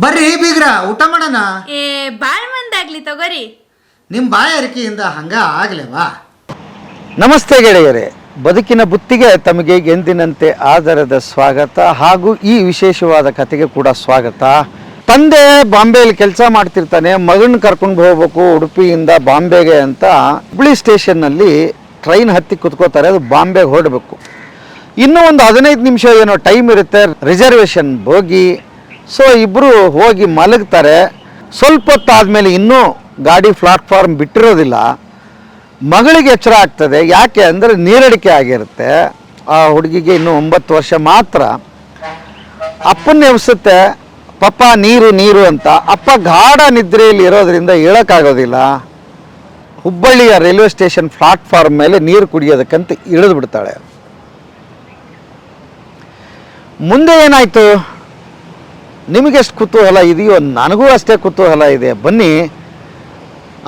ಬರ್ರಿ ಬೀಗ್ರ ಊಟ ಮಾಡೋಣ. ಏ ಬಾಳ್ ಮಂದಾಗ್ಲಿ ತಗೋರಿ. ನಿಮ್ಮ ಬಾಯ ಅರಿಕೆಯಿಂದ ಹಂಗ ಆಗ್ಲೇವಾ? ನಮಸ್ತೆ ಗೆಳೆಯರೇ. ಬದುಕಿನ ಬುತ್ತಿಗೆ ತಮಗೆ ಎಂದಿನಂತೆ ಆದರದ ಸ್ವಾಗತ ಹಾಗೂ ಈ ವಿಶೇಷವಾದ ಕತೆಗೆ ಕೂಡ ಸ್ವಾಗತ. ತಂದೆ ಬಾಂಬೆಯಲ್ಲಿ ಕೆಲಸ ಮಾಡ್ತಿರ್ತಾನೆ ಮಗನ ಕರ್ಕೊಂಡು ಹೋಗ್ಬೇಕು ಉಡುಪಿಯಿಂದ ಬಾಂಬೆಗೆ ಅಂತ ಹುಬ್ಳಿ ಸ್ಟೇಷನ್ನಲ್ಲಿ ಟ್ರೈನ್ ಹತ್ತಿ ಕುತ್ಕೋತಾರೆ ಅದು ಬಾಂಬೆಗೆ ಹೊರಡಬೇಕು. ಇನ್ನೂ ಒಂದು ಹದಿನೈದು ನಿಮಿಷ ಏನೋ ಟೈಮ್ ಇರುತ್ತೆ ರಿಸರ್ವೇಷನ್ ಹೋಗಿ ಸೊ ಇಬ್ಬರು ಹೋಗಿ ಮಲಗ್ತಾರೆ. ಸ್ವಲ್ಪ ಹೊತ್ತಾದ್ಮೇಲೆ ಇನ್ನೂ ಗಾಡಿ ಪ್ಲಾಟ್ಫಾರ್ಮ್ ಬಿಟ್ಟಿರೋದಿಲ್ಲ. ಮಗಳಿಗೆ ಎಚ್ಚರ ಆಗ್ತದೆ. ಯಾಕೆ ಅಂದರೆ ನೀರಡಿಕೆ ಆಗಿರುತ್ತೆ. ಆ ಹುಡುಗಿಗೆ ಇನ್ನೂ ಒಂಬತ್ತು ವರ್ಷ ಮಾತ್ರ. ಅಪ್ಪನ ಎಬ್ಸುತ್ತೆ ಪಪ್ಪ, ನೀರು ನೀರು ಅಂತ. ಅಪ್ಪ ಗಾಢ ನಿದ್ರೆಯಲ್ಲಿ ಇರೋದ್ರಿಂದ ಹೇಳೋಕ್ಕಾಗೋದಿಲ್ಲ. ಹುಬ್ಬಳ್ಳಿಯ ರೈಲ್ವೆ ಸ್ಟೇಷನ್ ಪ್ಲಾಟ್ಫಾರ್ಮ್ ಮೇಲೆ ನೀರು ಕುಡಿಯೋದಕ್ಕಂತ ಇಳಿದು ಬಿಡ್ತಾಳೆ. ಮುಂದೆ ಏನಾಯಿತು? ನಿಮಗೆಷ್ಟು ಕುತೂಹಲ ಇದೆಯೋ ನನಗೂ ಅಷ್ಟೇ ಕುತೂಹಲ ಇದೆ. ಬನ್ನಿ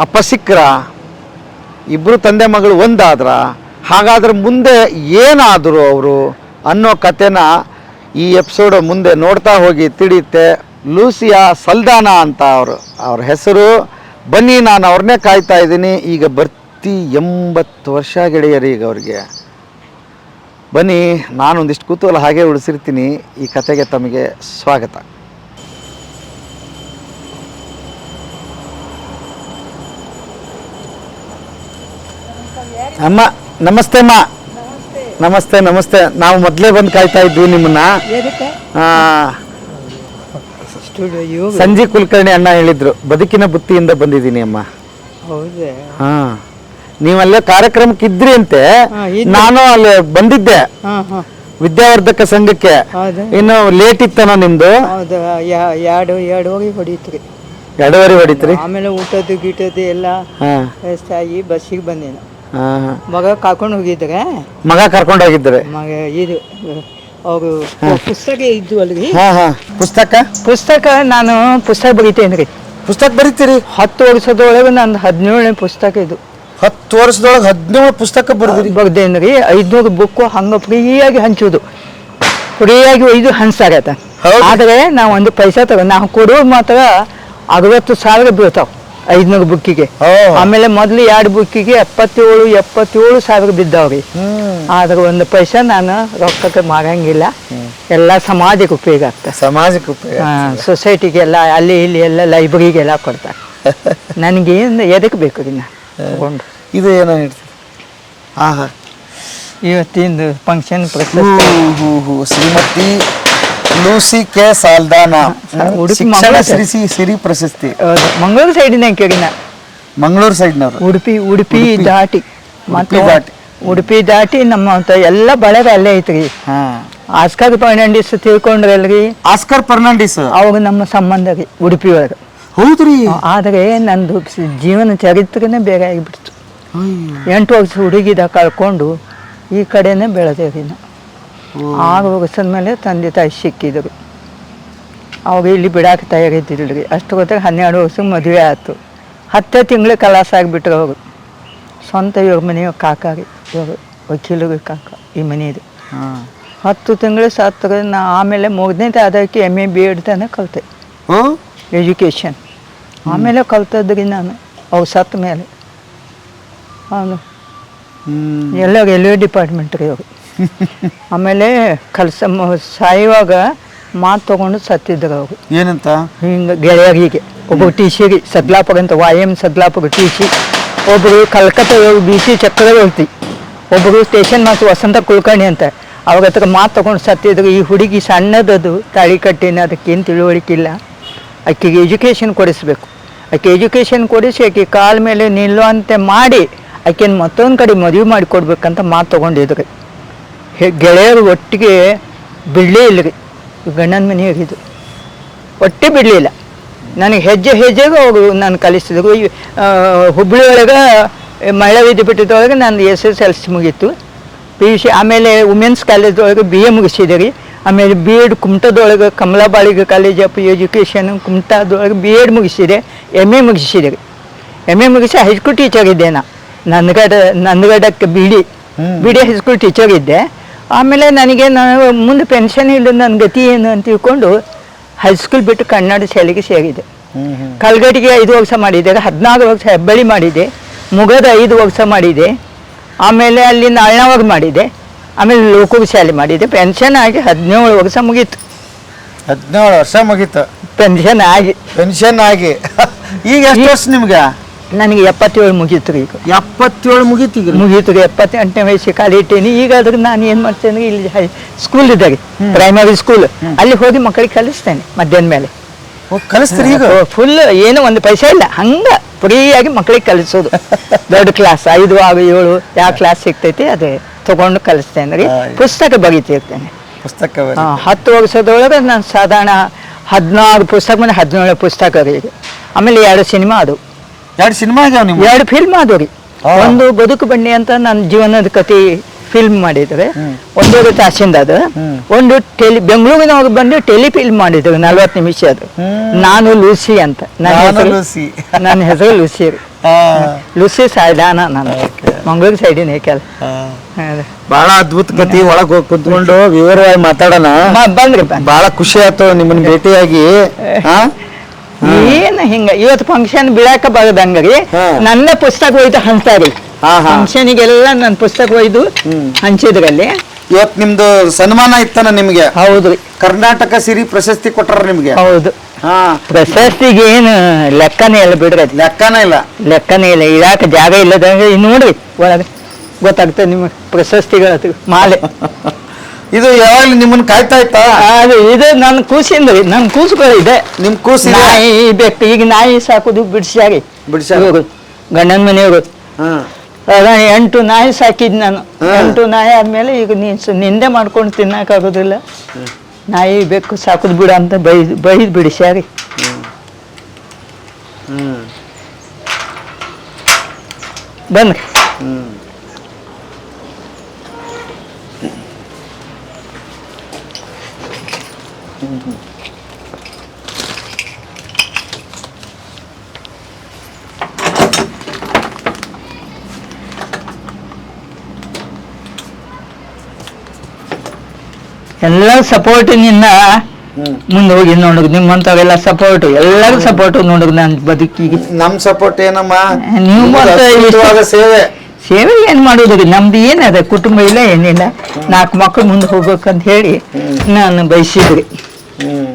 ಅಪ್ಪ ಸಿಕ್ಕ್ರ ಇಬ್ಬರು ತಂದೆ ಮಗಳು ಒಂದಾದ್ರ, ಹಾಗಾದ್ರೆ ಮುಂದೆ ಏನಾದರು ಅವರು ಅನ್ನೋ ಕತೆನ ಈ ಎಪಿಸೋಡ್ ಮುಂದೆ ನೋಡ್ತಾ ಹೋಗಿ ತಿಳಿಯುತ್ತೆ. ಲೂಸಿಯಾ ಸಲ್ದಾನ ಅಂತ ಅವರು, ಅವ್ರ ಹೆಸರು. ಬನ್ನಿ, ನಾನು ಅವ್ರನ್ನೇ ಕಾಯ್ತಾ ಇದ್ದೀನಿ. ಈಗ ಬರ್ತಿ ಎಂಬತ್ತು ವರ್ಷ ಗೆಳೆಯರು ಈಗ ಅವ್ರಿಗೆ. ಬನ್ನಿ, ನಾನೊಂದಿಷ್ಟು ಕುತೂಹಲ ಹಾಗೆ ಉಳಿಸಿರ್ತೀನಿ. ಈ ಕತೆಗೆ ತಮಗೆ ಸ್ವಾಗತ. ಅಮ್ಮ ನಮಸ್ತೆ ಅಮ್ಮ. ನಮಸ್ತೆ ನಮಸ್ತೆ. ನಾವು ಮೊದಲೇ ಬಂದು ಕಾಯ್ತಾ ಇದ್ವಿ ನಿಮ್ಮನ್ನ. ಸಂಜೀವ್ ಕುಲಕರ್ಣಿ ಅಣ್ಣ ಹೇಳಿದ್ರು ಬದುಕಿನ ಬುತ್ತಿಯಿಂದ ಬಂದಿದ್ದೀನಿ ಅಮ್ಮ. ಹೌದೇ? ಹಾ. ನೀವಲ್ಲೇ ಕಾರ್ಯಕ್ರಮಕ್ಕೆ ಇದ್ರಿ ಅಂತೆ. ನಾನು ಅಲ್ಲಿ ಬಂದಿದ್ದೆ. ವಿದ್ಯಾವರ್ಧಕ ಸಂಘಕ್ಕೆ. ಇನ್ನು ಲೇಟ್ ಇತ್ತನ ನಿಮ್ದು? ಎರಡು ಎರಡುವರೆ ಹೊಡಿತ್ರಿ. ಎರಡೂವರೆ ಹೊಡಿತ್ರಿ? ಆಮೇಲೆ ಊಟದ್ದು ಗೀಟದ್ದು ಎಲ್ಲ ಆಗಿ ಬಸ್ಸಿಗೆ ಬಂದೇನು. ಮಗ ಕರ್ಕೊಂಡು ಹೋಗಿದ್ರೆ? ಮಗ ಕರ್ಕೊಂಡು ಹೋಗಿದ್ರೆ? ಮಗ ಇದು ಅವರು ಪುಸ್ತಕ ಇದ್ದು ಅಲ್ರಿ ಹಾ ಹಾ. ಪುಸ್ತಕ? ಪುಸ್ತಕ ನಾನು ಪುಸ್ತಕ ಬರೀತೇನೆ ರೀ. ಪುಸ್ತಕ ಬರೀತೀರಿ? ಹತ್ತು ವರ್ಷದೊಳಗೆ ನಂದು ಹದಿನೇಳನೇ ಪುಸ್ತಕ ಇದು. ಹತ್ತು ವರ್ಷದೊಳಗೆ ಹದಿನೇಳು ಪುಸ್ತಕ ಬರೆದಿರಿ? ಬರ್ದೇನು ರೀ. ಐದ್ನೂರು ಬುಕ್ಕು ಹಂಗೆ ಫ್ರೀಯಾಗಿ ಹಂಚೋದು. ಫ್ರೀಯಾಗಿ ಒಯ್ದು ಹಂಚಾಗತ್ತ ಹೌದು. ಆದರೆ ನಾವು ಒಂದು ಪೈಸಾ ತಗೋ ನಾವು ಕೊಡೋದು ಮಾತ್ರ ಅರವತ್ತು ಸಾವಿರ ಬೀಳ್ತಾವ. ಐದುನೂರು ಬುಕ್ಕಿಗೆ. ಆಮೇಲೆ ಮೊದ್ಲು ಎರಡು ಬುಕ್ಕಿಗೆ ಎಪ್ಪತ್ತೇಳು ಎಪ್ಪತ್ತೇಳು ಸಾವಿರ ಬಿದ್ದಾವ್ರಿ. ಆದ್ರೆ ಒಂದು ಪೈಸೆ ನಾನು ರೊಕ್ಕಕ್ಕೆ ಮಾರಂಗಿಲ್ಲ ಎಲ್ಲ ಸಮಾಜಕ್ಕೆ ಉಪಯೋಗ ಆಗ್ತದೆ. ಸಮಾಜಕ್ಕೆ ಉಪಯೋಗ ಸೊಸೈಟಿಗೆಲ್ಲ ಅಲ್ಲಿ ಇಲ್ಲಿ ಎಲ್ಲ ಲೈಬ್ರರಿಗೆಲ್ಲ ಕೊಡ್ತಾರೆ. ನನಗೆ ಎದಕ್ಕೆ ಬೇಕು ರೀ ನಾ? ತಗೊಂಡು. ಇದು ಏನೋ ಆಹಾ. ಹಾ ಇವತ್ತಿಂದು ಫಂಕ್ಷನ್ ಹೂ. Shrimati Lucy K Saldanha. ಉಡುಪಿ ಶಿಕ್ಷಣ ಮಂಗಳೂರು. ಸಿರಿಸಿ ಸಿರಿ ಪ್ರಶಸ್ತಿ. ಮಂಗಳೂರು ಸೈಡಿನ ಕೇಳಿನ ಮಂಗಳೂರು ಸೈಡ್ನವರು. ಉಡುಪಿ ಉಡುಪಿ ಉಡುಪಿ. ದಾಟಿ. ಮತ್ತೆ ಉಡುಪಿ ದಾಟಿ. ಉಡುಪಿ ದಾಟಿ ನಮ್ಮ ಅಂತ ಎಲ್ಲ ಬಳಗ ಅಲ್ಲೇ ಐತ್ರಿ. ಹಾ. ಫರ್ನಾಂಡಿಸ್ ಫೈನಾಂಡಿಸ್ ತಿಳ್ಕೊಂಡ್ರಲ್ರಿ? ಆಸ್ಕರ್ ಫರ್ನಾಂಡಿಸ್. ಅವಾಗ ನಮ್ಮ ಸಂಬಂಧ ರೀ ಉಡುಪಿ ಒಳಗೆ. ಹೌದ್ರಿ. ಆದರೆ ನಂದು ಸ- ಜೀವನ ಚರಿತ್ರೆನೇ ಬೇಗ ಆಗಿಬಿಡ್ತು. ಎಂಟು ವರ್ಷ ಹುಡುಗಿದ ಕಳ್ಕೊಂಡು ಈ ಕಡೆನೇ ಬೆಳೆದೇವಿ ನಾವು ಆರು ಹೋಗಿಸದ ಮೇಲೆ ತಂದೆ ತಾಯಿ ಸಿಕ್ಕಿದ್ರು. ಅವಾಗ ಇಲ್ಲಿ ಬಿಡಾಕೆ ತಯಾರಿದ್ದಿಲ್ಲ ರೀ ಅಷ್ಟು ಗೊತ್ತಾಗ ಹನ್ನೆರಡು ವರ್ಷಕ್ಕೆ ಮದುವೆ ಆಯಿತು. ಹತ್ತೇ ತಿಂಗಳು ಕಲಾಸ ಆಗಿಬಿಟ್ರು ಅವರು ಸ್ವಂತ ಇವ್ರ ಮನೆಯ ಕಾಕ ರೀ. ಇವರು ವಕೀಲರು ಕಾಕ ಈ ಮನೆಯದು ಹಾ. ಹತ್ತು ತಿಂಗಳು ಸತ್ತು ನಾ ಆಮೇಲೆ ಮೂರನೇ ಅದಕ್ಕೆ ಎಂ ಎ ಬಿ ಎಡ್ ತಾನೆ ಕಲಿತೆ. ಎಜುಕೇಷನ್ ಆಮೇಲೆ ಕಲ್ತದ್ರಿ ನಾನು ಅವ್ರು ಸತ್ತ ಮೇಲೆ. ಅವನು ಎಲ್ಲ ರೈಲ್ವೆ ಡಿಪಾರ್ಟ್ಮೆಂಟ್ ರೀ ಅವರು ಆಮೇಲೆ ಕಲ್ಸ ಸಾಯುವಾಗ ಮಾತು ತಗೊಂಡು ಸತ್ತಿದ್ರು ಅವರು. ಏನಂತ? ಹಿಂಗೆ ಗೆಳೆಯರಿಗೆ ಒಬ್ಬ ಟಿ ಸಿಗೆ ಸದ್ಲಾಪುರ ಅಂತ Y M Sadlapur T C. ಒಬ್ಬರು ಕಲ್ಕತ್ತಾ ಬಿ ಸಿ ಚಕ್ರವರ್ತಿ ಒಬ್ಬರು ಸ್ಟೇಷನ್ ಮಾಸ್ಟರ್ ವಸಂತ ಕುಲಕರ್ಣಿ ಅಂತ. ಅವಾಗ ಅದಕ್ಕೆ ಮಾತು ತಗೊಂಡು ಸತ್ತಿದ್ರು. ಈ ಹುಡುಗಿ ಸಣ್ಣದದು ತಾಳಿ ಕಟ್ಟಿನ ಅದಕ್ಕೇನು ತಿಳುವಳಿಕಿಲ್ಲ ಆಕೆಗೆ ಎಜುಕೇಷನ್ ಕೊಡಿಸ್ಬೇಕು. ಆಕೆ ಎಜುಕೇಷನ್ ಕೊಡಿಸಿ ಆಕೆ ಕಾಲ ಮೇಲೆ ನಿಲ್ಲುವಂತೆ ಮಾಡಿ ಆಕೆನ ಮತ್ತೊಂದು ಕಡೆ ಮದುವೆ ಮಾಡಿ ಕೊಡ್ಬೇಕಂತ ಮಾತು ತೊಗೊಂಡಿದ್ರು. ಗೆಳೆಯರು ಒಟ್ಟಿಗೆ ಬಿಡಲೇ ಇಲ್ಲ ರೀ ಗಂಡನ ಮನೆ ಹೋಗಿದ್ದು. ಒಟ್ಟೆ ಬಿಡಲಿಲ್ಲ ನನಗೆ ಹೆಜ್ಜೆ ಹೆಜ್ಜೆಗೂ ಅವರು ನಾನು ಕಲಿಸಿದ್ರು ಹುಬ್ಳಿ ಒಳಗೆ ಮಹಿಳಾ ವಿದ್ಯಾಪೀಠದೊಳಗೆ ನಾನು ಎಸ್ ಎಸ್ ಎಲ್ ಸಿ ಮುಗೀತು. ಪಿ ಯು ಸಿ ಆಮೇಲೆ ವುಮೆನ್ಸ್ ಕಾಲೇಜೊಳಗೆ ಬಿ ಎ ಮುಗಿಸಿದೆ ರೀ. ಆಮೇಲೆ ಬಿ ಎಡ್ ಕುಮಟದೊಳಗೆ ಕಮಲಾಬಾಳಿಗ ಕಾಲೇಜ್ ಆಫ್ ಎಜುಕೇಷನ್ ಕುಮಟಾದೊಳಗೆ ಬಿ ಎಡ್ ಮುಗಿಸಿದೆ. ಎಂ ಎ ಮುಗಿಸಿದೆ ರೀ. ಎಂ ಎ ಮುಗಿಸಿ ಹೈಸ್ಕೂಲ್ ಟೀಚರ್ ಇದ್ದೆ ನಾ. ನಂದಗಡ ನಂದಗಡಕ್ಕೆ ಬಿಡಿ ಬಿಡಿ ಹೈಸ್ಕೂಲ್ ಟೀಚರ್ ಇದ್ದೆ ಆಮೇಲೆ ನನಗೆ ನಾನು ಮುಂದೆ ಪೆನ್ಷನ್ ಇಲ್ಲ ನನ್ನ ಗತಿ ಏನು ಅಂತ ತಿಳ್ಕೊಂಡು ಹೈಸ್ಕೂಲ್ ಬಿಟ್ಟು ಕನ್ನಡ ಶಾಲೆಗೆ ಸೇರಿದೆ. ಕಲ್ಗಟ್ಟಿಗೆ ಐದು ವರ್ಷ ಮಾಡಿದೆ ಹದಿನಾರು ವರ್ಷ ಹೆಬ್ಬಳ್ಳಿ ಮಾಡಿದೆ ಮುಗದ ಐದು ವರ್ಷ ಮಾಡಿದೆ ಆಮೇಲೆ ಅಲ್ಲಿ ನಾಳ್ನವಾಗ ಮಾಡಿದೆ ಆಮೇಲೆ ಲೋಕೋಗ ಶಾಲೆ ಮಾಡಿದೆ ಪೆನ್ಷನ್ ಆಗಿ ಹದಿನೇಳು ವರ್ಷ ಮುಗೀತು. ಹದಿನೇಳು ವರ್ಷ ಮುಗೀತು. ಪೆನ್ಷನ್ ಆಗಿ. ಪೆನ್ಷನ್ ಆಗಿ. ಈಗ ಎಷ್ಟು ವರ್ಷ ನಿಮ್ಗೆ? ನನಗೆ ಎಪ್ಪತ್ತೇಳು ಮುಗೀತು ರೀ ಈಗ. ಎಪ್ಪತ್ತೇಳು ಮುಗೀತು ಈಗ? ಮುಗೀತು ರೀ ಎಪ್ಪತ್ತೆಂಟನೇ ವಯಸ್ಸಿಗೆ ಖಾಲಿ ಇಟ್ಟೇನಿ ಈಗ ಅದ್ರ ನಾನು ಏನು ಮಾಡ್ತೇನೆ ಇಲ್ಲಿ ಹೈ ಸ್ಕೂಲ್ ಇದ್ದಾಗ ಪ್ರೈಮರಿ ಸ್ಕೂಲ್ ಅಲ್ಲಿ ಹೋಗಿ ಮಕ್ಕಳಿಗೆ ಕಲಿಸ್ತೇನೆ ಮಧ್ಯಾಹ್ನ ಮೇಲೆ. ಕಲಿಸ್ತೀರಿ ಈಗ? ಫುಲ್ ಏನು ಒಂದು ಪೈಸೆ ಇಲ್ಲ. ಹಂಗ ಫ್ರೀಯಾಗಿ ಮಕ್ಕಳಿಗೆ ಕಲಿಸೋದು. ದೊಡ್ಡ ಕ್ಲಾಸ್ ಐದು ಆರು ಏಳು ಯಾವ ಕ್ಲಾಸ್ ಸಿಗ್ತೈತಿ ಅದೇ ತಗೊಂಡು ಕಲಿಸ್ತೇನೆ ರೀ. ಪುಸ್ತಕ ಬಗೀತಿರ್ತೇನೆ ಪುಸ್ತಕ ಹತ್ತು ವರ್ಷದೊಳಗೆ ನಾನು ಸಾಧಾರಣ ಹದಿನಾರು ಪುಸ್ತಕ ಮೇಲೆ ಹದಿನೇಳು ಪುಸ್ತಕ ರೀ. ಆಮೇಲೆ ಎರಡು ಸಿನಿಮಾ ಅದು. ಎರಡು ಸಿನಿಮಾ ಆಗ್ಯಾವ ನಿಮ್ಮ ಎರಡು ಫಿಲ್ಮ್ ರೀ. ಒಂದು ಬದುಕು ಬಣ್ಣೆ ಅಂತ ನನ್ನ ಜೀವನದ ಕತೆ ಫಿಲ್ಮ್ ಮಾಡಿದ್ರೆ ಒಂದು ತಾಸಿಂದ ಅದು. ಒಂದು ಟೆಲಿ ಬೆಂಗಳೂರಿನವ್ರು ಬಂದು ಟೆಲಿ ಫಿಲ್ಮ್ ಮಾಡಿದ್ರು ನಲ್ವತ್ತು ನಿಮಿಷ ಅದು. ನಾನು ಲೂಸಿ ಅಂತ. ನನ್ನ ನಾನು ಹೆಸರು ಲೂಸಿ. ನನ್ನ ಹೆಸರು ಲೂಸಿ ರೀ. ಲೂಸಿ ಸೈಡಾನ ನಾನು. ಮಂಗಳೂರು ಸೈಡಿನ ಕೆಲ ಬಹಳ ಅದ್ಭುತ ಕತಿ ಒಳಗ್ ಕುತ್ಕೊಂಡು ವಿವರವಾಗಿ ಮಾತಾಡೋಣ. ಬಂದ್ರಿ ಬಂದ್ ಬಹಳ ಖುಷಿ ಆಯ್ತು ನಿಮ್ಮನ್ನ ಭೇಟಿಯಾಗಿ. ಹಾ? ಏನ್ ಹಿಂಗ? ಇವತ್ತು ಫಂಕ್ಷನ್ ಬಿಡಾಕ ಬರದಂಗ ರೀ. ನನ್ನ ಪುಸ್ತಕ ಒಯ್ದು ಹಂಚ್ತಾರಿ. ಫಂಕ್ಷನಿಗೆಲ್ಲ ನನ್ನ ಪುಸ್ತಕ ಒಯ್ದು. ಹಂಚಿದ್ರಲ್ಲಿ. ಇವತ್ ನಿಮ್ದು ಸನ್ಮಾನ ಇತ್ತನ ನಿಮ್ಗೆ? ಹೌದ್ರಿ ಕರ್ನಾಟಕ ಸಿರಿ ಪ್ರಶಸ್ತಿ ಕೊಟ್ಟಾರ ನಿಮ್ಗೆ? ಹೌದು. ಹಾ. ಪ್ರಶಸ್ತಿಗೆ ಏನು ಲೆಕ್ಕನೇ ಇಲ್ಲ ಬಿಡ್ರಿ ಅದ್. ಲೆಕ್ಕನೇ ಇಲ್ಲ. ಲೆಕ್ಕನೇ ಇಲ್ಲ. ಇಳಾಕ ಜಾಗ ಇಲ್ಲದಂಗೆ ನೋಡ್ರಿ ಒಳಗೆ ಗೊತ್ತಾಗ್ತದೆ ನಿಮಗೆ ಪ್ರಶಸ್ತಿಗಳ ಮಾಲೆ. ಇದು ಯಾವಾಗಲೂ ನಿಮ್ಮನ್ನ ಕಾಯ್ತಾ ಇತ್ತಾ? ಅದು ಇದು ನನ್ನ ಕೂಸಿಂದ ನನ್ನ ಕೂಸುಗಳು ಇದೆ. ನಿಮ್ ಕೂಸಿದೆ? ನಾಯಿ ಬೆಕ್ಕು ಈಗ ನಾಯಿ ಸಾಕುದು ಬಿಡಿಸ್ಯಾರಿ ಬಿಡ್ಸ್ಯಾರ? ಇವ್ರು, ಗಂಡನ ಮನೆಯವರು ಹಾ. ಅದ ಎಂಟು ನಾಯಿ ಸಾಕಿದ್ ನಾನು. ಎಂಟು ನಾಯಿ ಆದ್ಮೇಲೆ ಈಗ ನೀನ್ ಸ- ನಿಂದೆ ಮಾಡ್ಕೊಂಡು ತಿನ್ನಕ್ಕಾಗೋದಿಲ್ಲ ನಾಯಿ ಬೆಕ್ಕು ಸಾಕುದು ಬಿಡ ಅಂತ ಬೈ ಬೈದ್ ಬಿಡಿಸ್ಯಾರಿ ಹ್ಮ್. ಬಂದ್ರಿ ಹ್ಮ್. ಎಲ್ಲರ ಸಪೋರ್ಟ್ ನಿನ್ನ ಹ್ಮ್. ಮುಂದೆ ಹೋಗಿ ನೋಡಕ್ ನಿಮ್ಮಂತವೆಲ್ಲ ಸಪೋರ್ಟ್ ಎಲ್ಲರೂ ಸಪೋರ್ಟ್ ನೋಡಕ್ ನನ್ನ ಬದುಕಿಗೆ. ನಮ್ ಸಪೋರ್ಟ್ ಏನಮ್ಮ? ನೀವು ಸೇವೆ. ಸೇವೆ ಏನ್ ಮಾಡೋದು ರೀ ನಮ್ದು ಏನದ? ಕುಟುಂಬ ಇಲ್ಲ ಏನಿಲ್ಲ. ನಾಲ್ಕು ಮಕ್ಕಳು ಮುಂದೆ ಹೋಗ್ಬೇಕಂತ ಹೇಳಿ ನಾನು ಬಯಸಿದ್ರಿ. ಹ್ಮ್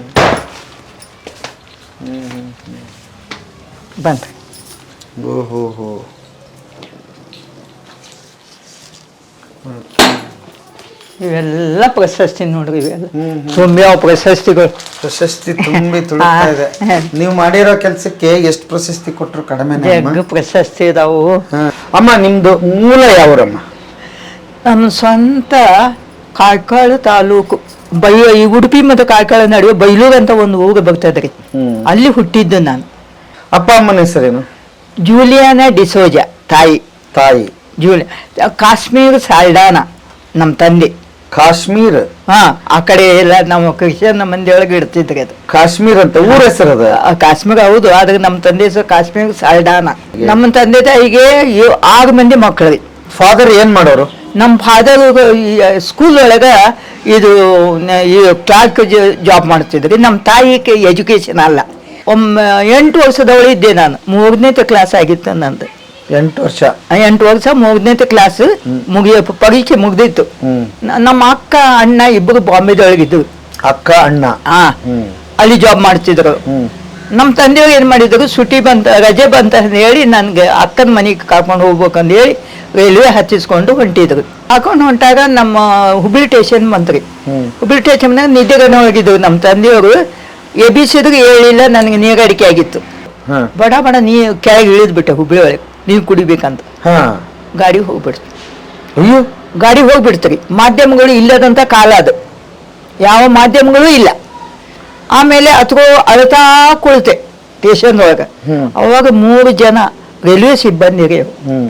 ಬನ್ರಿ ಓಹೋ ಹೋ. ಇವೆಲ್ಲ ಪ್ರಶಸ್ತಿ ನೋಡ್ರಿ ಇವೆಲ್ಲ. ತುಂಬಿ ತುಂಬ್ಯಾವ ಪ್ರಶಸ್ತಿಗಳು. ಪ್ರಶಸ್ತಿ ತುಂಬಿ ತುಳುಕ್ತಾ ಇದೆ. ನೀವು ಮಾಡಿರೋ ಕೆಲಸಕ್ಕೆ ಎಷ್ಟು ಪ್ರಶಸ್ತಿ ಕೊಟ್ಟರು ಕಡಿಮೆ ಜಗ್ಗ ಪ್ರಶಸ್ತಿ ಇದಾವು. ಅಮ್ಮ ನಿಮ್ದು ಮೂಲ ಯಾವ್ರಮ್ಮ? ನಮ್ಮ ಸ್ವಂತ ಕಾಳ್ಕಾಳು ತಾಲೂಕು ಬೈ ಈ ಉಡುಪಿ ಮತ್ತು ಕಾರ್ಕಳ ನಡುವೆ ಬೈಲೂರು ಅಂತ ಒಂದು ಊರು ಬರ್ತದ್ರಿ. ಅಲ್ಲಿ ಹುಟ್ಟಿದ್ದು ನಾನು. ಅಪ್ಪ ಅಮ್ಮನ ಹೆಸರೇನು? ಜೂಲಿಯಾನ ಡಿಸೋಜ ತಾಯಿ. ತಾಯಿ. ಜೂಲಿಯಾ ಕಾಶ್ಮೀರ ಸಾಲ್ಡಾನ ನಮ್ಮ ತಂದೆ. ಕಾಶ್ಮೀರ್? ಹಾ ಆ ಕಡೆ ಎಲ್ಲ ನಮ್ಮ ಕ್ರಿಶ್ಚಿಯನ್ ಮಂದಿ ಒಳಗೆ ಇಡ್ತಿದ್ರಿ ಅದು. ಕಾಶ್ಮೀರ್ ಅಂತ ಊರ ಹೆಸರು ಅದು? ಕಾಶ್ಮೀರ ಹೌದು ಆದ್ರೆ ನಮ್ಮ ತಂದೆ ಹೆಸರು ಕಾಶ್ಮೀರ ಸಾಲ್ಡಾನ. ನಮ್ಮ ತಂದೆ ತಾಯಿಗೆ ಏ- ಆರು ಮಂದಿ ಮಕ್ಕಳು ಫಾದರ್ ಏನ್ ಮಾಡೋರು? ನಮ್ಮ ಫಾದರ್ ಸ್ಕೂಲ್ ಒಳಗೆ ಇದು ಈ ಕ್ಲಾರ್ಕ್ ಜಾಬ್ ಮಾಡ್ತಿದ್ರಿ. ನಮ್ಮ ತಾಯಿ ಎಜುಕೇಶನ್ ಅಲ್ಲ. ಒಮ್ಮೆ ಎಂಟು ವರ್ಷದವಳು ಇದ್ದೆ ನಾನು. ಮೂರನೇ ಕ್ಲಾಸ್ ಆಗಿತ್ತು ನಂದು. ಎಂಟು ವರ್ಷ. ಎಂಟು ವರ್ಷ ಮೂರನೇ ಕ್ಲಾಸ್ ಮುಗಿಯ ಪರೀಕ್ಷೆ ಮುಗ್ದಿತ್ತು. ನಮ್ಮ ಅಕ್ಕ ಅಣ್ಣ ಇಬ್ಬರು ಬಾಂಬೆದೊಳಗಿದ್ರು ಅಕ್ಕ ಅಣ್ಣ. ಹಾ ಅಲ್ಲಿ ಜಾಬ್ ಮಾಡ್ತಿದ್ರು. ನಮ್ಮ ತಂದೆಯವ್ರು ಏನು ಮಾಡಿದ್ರು ಸುಟಿ ಬಂತ ರಜೆ ಬಂತ ಅಂತ ಹೇಳಿ ನನಗೆ ಅಕ್ಕನ ಮನೆಗೆ ಕರ್ಕೊಂಡು ಹೋಗ್ಬೇಕಂತ ಹೇಳಿ ರೈಲ್ವೆ ಹತ್ತಿಸ್ಕೊಂಡು ಹೊಂಟಿದ್ರು. ಹಾಕೊಂಡು ಹೊಂಟಾಗ ನಮ್ಮ ಹುಬ್ಳಿ ಸ್ಟೇಷನ್ ಬಂತ್ರಿ. ಹುಬ್ಳಿ ಸ್ಟೇಷನ್ನಾಗ ನಿದ್ದೆಗನ ಹೋಗಿದ್ರು ನಮ್ಮ ತಂದೆಯವರು. ಎಬ್ಬಿಸಿದ್ರು ಹೇಳಿಲ್ಲ ನನಗೆ ನೀರಡಿಕೆ ಆಗಿತ್ತು. ಬಡ ಬಡ ನೀ ಕೆಳಗೆ ಇಳಿದ್ಬಿಟ್ಟೆ ಹುಬ್ಳಿ ಒಳಗೆ. ನೀವು ಕುಡಿಬೇಕಂತ. ಹಾ. ಗಾಡಿ ಹೋಗ್ಬಿಡ್ತು. ಅಯ್ಯೋ. ಗಾಡಿ ಹೋಗ್ಬಿಡ್ತೀರಿ ಮಾಧ್ಯಮಗಳು ಇಲ್ಲದಂತ ಕಾಲ ಅದು. ಯಾವ ಮಾಧ್ಯಮಗಳು ಇಲ್ಲ. ಆಮೇಲೆ ಅಥವಾ ಅಳ್ತಾ ಕುಳಿತೆ ಸ್ಟೇಷನ್ ಒಳಗೆ. ಅವಾಗ ಮೂರು ಜನ ರೈಲ್ವೆ ಸಿಬ್ಬಂದಿ ಹ್ಮ್.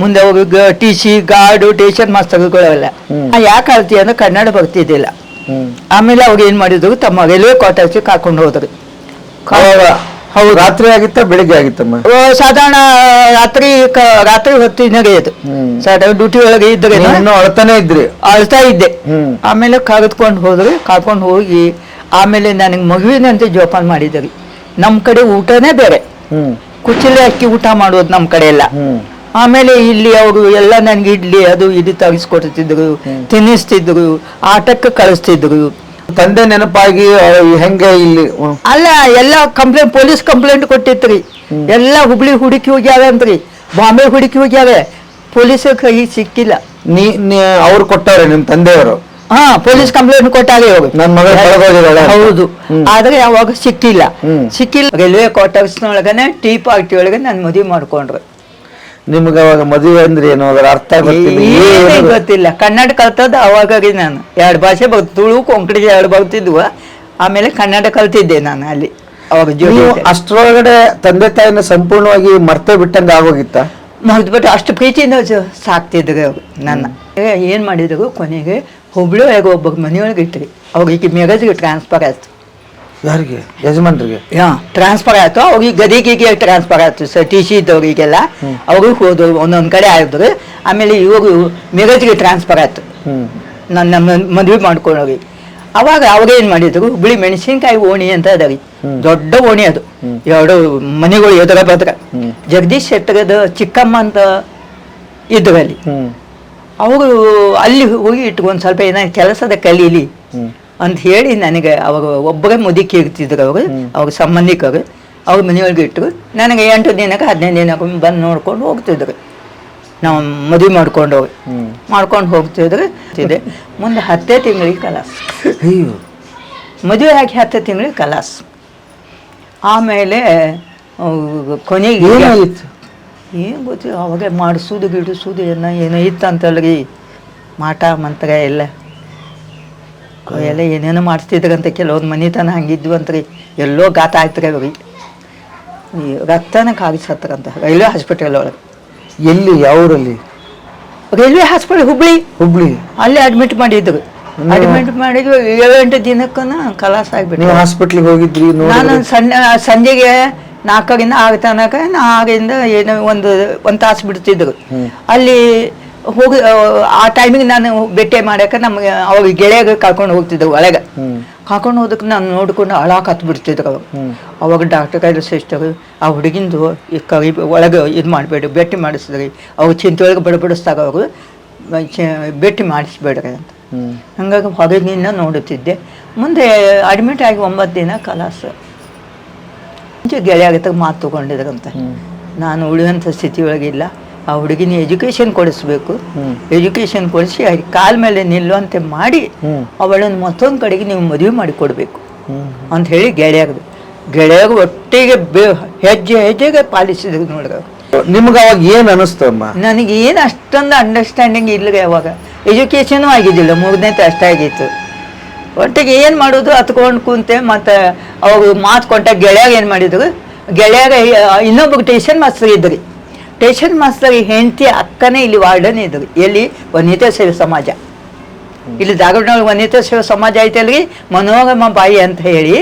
ಮುಂದೆ ಅವ್ರಿಗೆ ಟಿ ಸಿ ಗಾರ್ಡು ಸ್ಟೇಷನ್ ಮಾಸ್ತರ್ಗಳೆಲ್ಲ. ಯಾಕೆ ಅಳ್ತಿ ಅಂದ್ರೆ ಕನ್ನಡ ಬರ್ತಿದ್ದಿಲ್ಲ. ಆಮೇಲೆ ಅವ್ರು ಏನ್ ಮಾಡಿದ್ರು? ತಮ್ಮ ರೈಲ್ವೆ ಕ್ವಾರ್ಟರ್ಸ್ ಕರ್ಕೊಂಡು ಹೋದ್ರು. ಹೌದು. ರಾತ್ರಿ ಆಗಿತ್ತ ಬೆಳಿಗ್ಗೆ ಆಗಿತ್ತಮ್ಮ? ಸಾಧಾರಣ ರಾತ್ರಿ ರಾತ್ರಿ ಹೊತ್ತು ನಡೆಯದು. ಸಾಧಾರಣ ಡ್ಯೂಟಿ ಒಳಗೆ ಇದ್ರೆ ಅಳ್ತಾನೆ ಇದ್ರಿ. ಅಳ್ತಾ ಇದ್ದೆ. ಆಮೇಲೆ ಕರೆದ್ಕೊಂಡು ಹೋದ್ರು. ಕರ್ಕೊಂಡು ಹೋಗಿ ಆಮೇಲೆ ನನಗೆ ಮಗುವಿನಂತೆ ಜೋಪಾನ ಮಾಡಿದ್ರಿ. ನಮ್ಮ ಕಡೆ ಊಟನೇ ಬೇರೆ. ಹ್ಮ್. ಕುಚ್ಚಲೆ ಅಕ್ಕಿ ಊಟ ಮಾಡೋದು ನಮ್ಮ ಕಡೆ ಎಲ್ಲ. ಆಮೇಲೆ ಇಲ್ಲಿ ಅವರು ಎಲ್ಲ ನನಗೆ ಇಡ್ಲಿ ಅದು ಇದು ತರಿಸ್ಕೊಡ್ತಿದ್ರು ತಿನ್ನಿಸ್ತಿದ್ರು ಆಟಕ್ಕೆ ಕಳಿಸ್ತಿದ್ರು. ತಂದೆ ನೆನಪಾಗಿ ಹೆಂಗೆ ಇಲ್ಲಿ. ಅಲ್ಲ ಎಲ್ಲ ಕಂಪ್ಲೇಂಟ್ ಪೊಲೀಸ್ ಕಂಪ್ಲೇಂಟ್ ಕೊಟ್ಟಿತ್ರಿ. ಎಲ್ಲ ಹುಬ್ಳಿ ಹುಡುಕಿ ಹೋಗ್ಯಾವೆ ಅಂತ್ರಿ ಬಾಂಬೆ ಹುಡುಕಿ ಹೋಗ್ಯಾವೆ. ಪೊಲೀಸ್ ಕೈ ಸಿಕ್ಕಿಲ್ಲ. ನೀ ಅವ್ರು ಕೊಟ್ಟವ್ರೆ ನಿಮ್ ತಂದೆಯವರು? ಹಾ ಪೊಲೀಸ್ ಕಂಪ್ಲೇಂಟ್ ಕೊಟ್ಟಾಗೆ ಹೋಗಿ. ನನ್ ಮಗಳು ಕಳ್ದೋಗಿದ್ದಾಳೆ ಅಂತ. ಹೌದು. ಹ್ಮ್. ಆದ್ರೆ ಯಾವಾಗ ಸಿಕ್ಕಿಲ್ಲ. ಹ್ಮ್. ಸಿಕ್ಕಿಲ್ಲ. ರೈಲ್ವೆ ಕ್ವಾರ್ಟರ್ಸ್ನೊಳಗನೆ ಟೀ ಪಾರ್ಟಿ ಒಳಗೆ ನಾನು ಮದುವೆ ಮಾಡ್ಕೊಂಡ್ರು. ನಿಮ್ಗೆ ಅವಾಗ ಮದುವೆ ಅಂದ್ರೆ ಏನು? ಅದರ ಅರ್ಥ ಗೊತ್ತಿಲ್ಲ. ಏನೇ ಏನು? ಗೊತ್ತಿಲ್ಲ. ಕನ್ನಡ ಕಲ್ತದ ಅವಾಗ ರೀ ನಾನು. ಎರಡು ಭಾಷೆ ತುಳು ಕೊಂಕಣಿ ಎರಡು ಬರ್ತಿದ್ವು ಆಮೇಲೆ ಕನ್ನಡ ಕಲ್ತಿದ್ದೆ ನಾನು ಅಲ್ಲಿ. ಅವಾಗ ನೀವು ಜೋಡಿ ಅಷ್ಟ್ರೊಳಗಡೆ ತಂದೆ ತಾಯಿನ ಸಂಪೂರ್ಣವಾಗಿ ಮರ್ತೇ ಬಿಟ್ಟಂಗ ಆಗೋಗಿತ್ತ? ಮುಗಿದ್ಬಿಟ್ಟು ಅಷ್ಟು ಪ್ರೀತಿಯಿಂದ ಜ- ಸಾಕ್ತಿದ್ರು ಅವ್ರು ನನ್ನ. ಏ, ಏನ್ ಮಾಡಿದ್ರು? ಕೊನೆಗೆ ಹುಬ್ಳಿ ಹೇಗೆ ಒಬ್ಬ ಮನೆಯೊಳಗೆ ಇಟ್ರಿ ಅವ್ರಿಗೆ ಮೆಗಜಿಗೆ ಟ್ರಾನ್ಸ್ಫರ್ ಆಯ್ತು. ಯಾರಿಗೆ? ಯಜಮಾನ್ರಿಗೆ? ಹಾ ಟ್ರಾನ್ಸ್ಫರ್ ಆಯ್ತು. ಅವ್ರಿಗೆ ಗದಿಗಿಗೆ ಟ್ರಾನ್ಸ್ಫರ್ ಆಯ್ತು. ಸರ್ ಟಿ ಸಿ ಇದ್ದವರಿಗೆಲ್ಲ ಅವರು ಹೋದ್ರು ಒಂದೊಂದು ಕಡೆ ಆದ್ರು. ಆಮೇಲೆ ಇವರು ಮೆಗಜಿಗೆ ಟ್ರಾನ್ಸ್ಫರ್ ಆಯ್ತು. ನನ್ನ ಮದುವೆ ಮಾಡ್ಕೊಂಡೋಗಿ ಅವಾಗ ಅವಾಗ ಏನ್ ಮಾಡಿದ್ರು? ಹುಬ್ಳಿ ಮೆಣಸಿನ್ಕಾಯಿ ಓಣಿ ಅಂತ ಅದ ರೀ. ದೊಡ್ಡ ಓಣಿ ಅದು. ಎರಡು ಮನೆಗಳು ಎದುರ ಬದ್ರ ಜಗದೀಶ್ ಶೆಟ್ಟರದ ಚಿಕ್ಕಮ್ಮ ಅಂತ ಇದ್ರು ಅಲ್ಲಿ ಹ್ಮ್. ಅವರು ಅಲ್ಲಿ ಹೋಗಿ ಇಟ್ಕೊಂಡು ಸ್ವಲ್ಪ ಏನ ಕೆಲಸದ ಕಲೀಲಿ ಅಂತ ಹೇಳಿ ನನಗೆ ಅವರು ಒಬ್ಬರೇ ಮುದುಕಿ ಇರ್ತಿದ್ರು ಅವರು ಅವ್ರ ಸಂಬಂಧಿಕರು. ಅವ್ರ ಮನೆಯೊಳಗೆ ಇಟ್ಟರು ನನಗೆ ಎಂಟು ದಿನಕ್ಕೆ ಹದಿನೈದು ದಿನಕ್ಕೆ ಬಂದು ನೋಡ್ಕೊಂಡು ಹೋಗ್ತಿದ್ರು. ನಾವು ಮದುವೆ ಮಾಡ್ಕೊಂಡು ಹೋಗಿ ಮಾಡ್ಕೊಂಡು ಹೋಗ್ತಿದ್ರು. ಇದೆ ಮುಂದೆ ಹತ್ತೇ ತಿಂಗಳಿಗೆ ಕಲಾಸ್. ಅಯ್ಯೋ. ಮದುವೆ ಆಗಿ ಹತ್ತೇ ತಿಂಗಳಿಗೆ ಕಲಾಸ್. ಆಮೇಲೆ ಕೊನೆಗೆ ಏನು ಗೊತ್ತಿಲ್ಲ ಅವಾಗ ಮಾಡಿಸೋದು ಗಿಡಿಸೋದು ಏನೋ ಏನೋ ಇತ್ತಂತಲ್ರಿ ಮಾಟ ಮಂತ್ರ ಎಲ್ಲ. ಎಲ್ಲ ಏನೇನೋ ಮಾಡಿಸ್ತಿದ್ರಂತೆ ಕೆಲವೊಂದು ಮನಿತನ ಹಂಗಿದ್ವು ಅಂತ್ರಿ. ಎಲ್ಲೋ ಗಾತ ಆಯ್ತ್ರಿ ಅವ್ರಿಗೆ. ಈ ರಕ್ತನ ಕಾಗಿಸತ್ತರಂತ ರೈಲ್ವೆ ಹಾಸ್ಪಿಟಲ್ ಒಳಗೆ. ಎಲ್ಲಿ ಯಾವೂರಲ್ಲಿ? Railway hospital Hubli. ಹುಬ್ಳಿ. ಅಲ್ಲಿ ಅಡ್ಮಿಟ್ ಮಾಡಿದ್ರು. ಅಡ್ಮಿಟ್ ಮಾಡಿದ್ವಿ ಏಳೆಂಟು ದಿನಕ್ಕನ ಕಲಾಸ ನೀವು ಆಗ್ಬಿಟ್ಟು ಹಾಸ್ಪಿಟ್ಲಿಗೆ ಹೋಗಿದ್ರಿ ನಾನು ಸಣ್ಣ ಸಂಜೆಗೆ ನಾಲ್ಕರಿಂದ ಆರು ತನಕ ಆಗಿಂದ ಏನೋ ಒಂದು ಒಂದು ತಾಸು ಬಿಡ್ತಿದ್ರು. ಅಲ್ಲಿ ಹೋಗಿ ಆ ಟೈಮಿಗೆ ನಾನು ಭೇಟಿ ಮಾಡಕ್ಕೆ ನಮಗೆ ಅವಾಗ ಗೆಳೆಯಾಗ ಕರ್ಕೊಂಡು ಹೋಗ್ತಿದ್ರು ಒಳಗೆ. ಕರ್ಕೊಂಡು ಹೋದಕ್ಕೆ ನಾನು ನೋಡ್ಕೊಂಡು ಅಳಾಕ್ ಹತ್ತು ಬಿಡ್ತಿದ್ರು ಅವಾಗ ಅವಾಗ ಡಾಕ್ಟರ್ ಕೈಲಿ ಸಿಸ್ಟರ್ ಆ ಹುಡುಗಿಂದು ಈ ಕರಿ ಒಳಗೆ ಇದು ಮಾಡಬೇಡಿ ಭೇಟಿ ಮಾಡಿಸಿದ್ರಿ ಅವ್ರು ಚಿಂತೆ ಒಳಗೆ ಬಡಬಡಿಸ್ದಾಗ ಅವರು ಭೇಟಿ ಮಾಡಿಸ್ಬೇಡ್ರಿ ಅಂತ. ಹಂಗಾಗಿ ಹೊರಗಿನ ನೋಡುತ್ತಿದ್ದೆ. ಮುಂದೆ ಅಡ್ಮಿಟ್ ಆಗಿ ಒಂಬತ್ತು ದಿನ ಕಲಾಸ ಮುಂಚೆ ಗೆಳೆಯಾಗತ್ತ ಮಾತು ತಗೊಂಡಿದ್ರಂತೆ ನಾನು ಉಳಿಯುವಂಥ ಸ್ಥಿತಿಯೊಳಗಿಲ್ಲ. ಆ ಹುಡುಗಿನ ಎಜುಕೇಶನ್ ಕೊಡಿಸ್ಬೇಕು. ಎಜುಕೇಶನ್ ಕೊಡಿಸಿ ಕಾಲ ಮೇಲೆ ನಿಲ್ಲುವಂತೆ ಮಾಡಿ. ಅವಳನ್ನು ಮತ್ತೊಂದು ಕಡೆಗೆ ನೀವು ಮದುವೆ ಮಾಡಿಕೊಡ್ಬೇಕು ಅಂತ ಹೇಳಿ ಗೆಳೆಯಾಗದು ಗೆಳೆಯಾಗ ಒಟ್ಟಿಗೆ ಬೇ ಹೆಜ್ಜೆ ಹೆಜ್ಜೆಗೆ ಪಾಲಿಸಿದ್ರು ನೋಡಿದ ನಿಮ್ಗೆ ಅವಾಗ ಏನು ಅನಿಸ್ತು ಅಮ್ಮ? ನನಗೆ ಏನು ಅಷ್ಟೊಂದು ಅಂಡರ್ಸ್ಟ್ಯಾಂಡಿಂಗ್ ಇಲ್ಲ ಅವಾಗ ಎಜುಕೇಷನು ಆಗಿದ್ದಿಲ್ಲ ಮೂರನೇ ಅಷ್ಟೇ ಆಗಿತ್ತು. ಒಟ್ಟಿಗೆ ಏನು ಮಾಡೋದು? ಹತ್ಕೊಂಡು ಕುಂತೆ ಮತ್ತು ಅವಾಗ ಮಾತು ಕೊಟ್ಟ ಗೆಳೆಯಾಗ ಏನು ಮಾಡಿದ್ರು? ಗೆಳೆಯಾಗ ಇನ್ನೊಬ್ಬ ಟೇಷನ್ ಮಾಸ್ತರ್ ಇದ್ರಿ. ಟೇಷನ್ ಮಾಸ್ತರ್ ಹೆಂಡತಿ ಅಕ್ಕನೇ ಇಲ್ಲಿ ವಾರ್ಡನ್ ಇದ್ರು. ಎಲ್ಲಿ? ವನಿತಾ ಸೇವೆ ಸಮಾಜ. ಇಲ್ಲಿ ಧಾರವಾಡನೊಳಗೆ ವನಿತಾ ಸೇವೆ ಸಮಾಜ ಐತಲ್ರಿ? ಮನೋರಮ ಬಾಯಿ ಅಂತ ಹೇಳಿ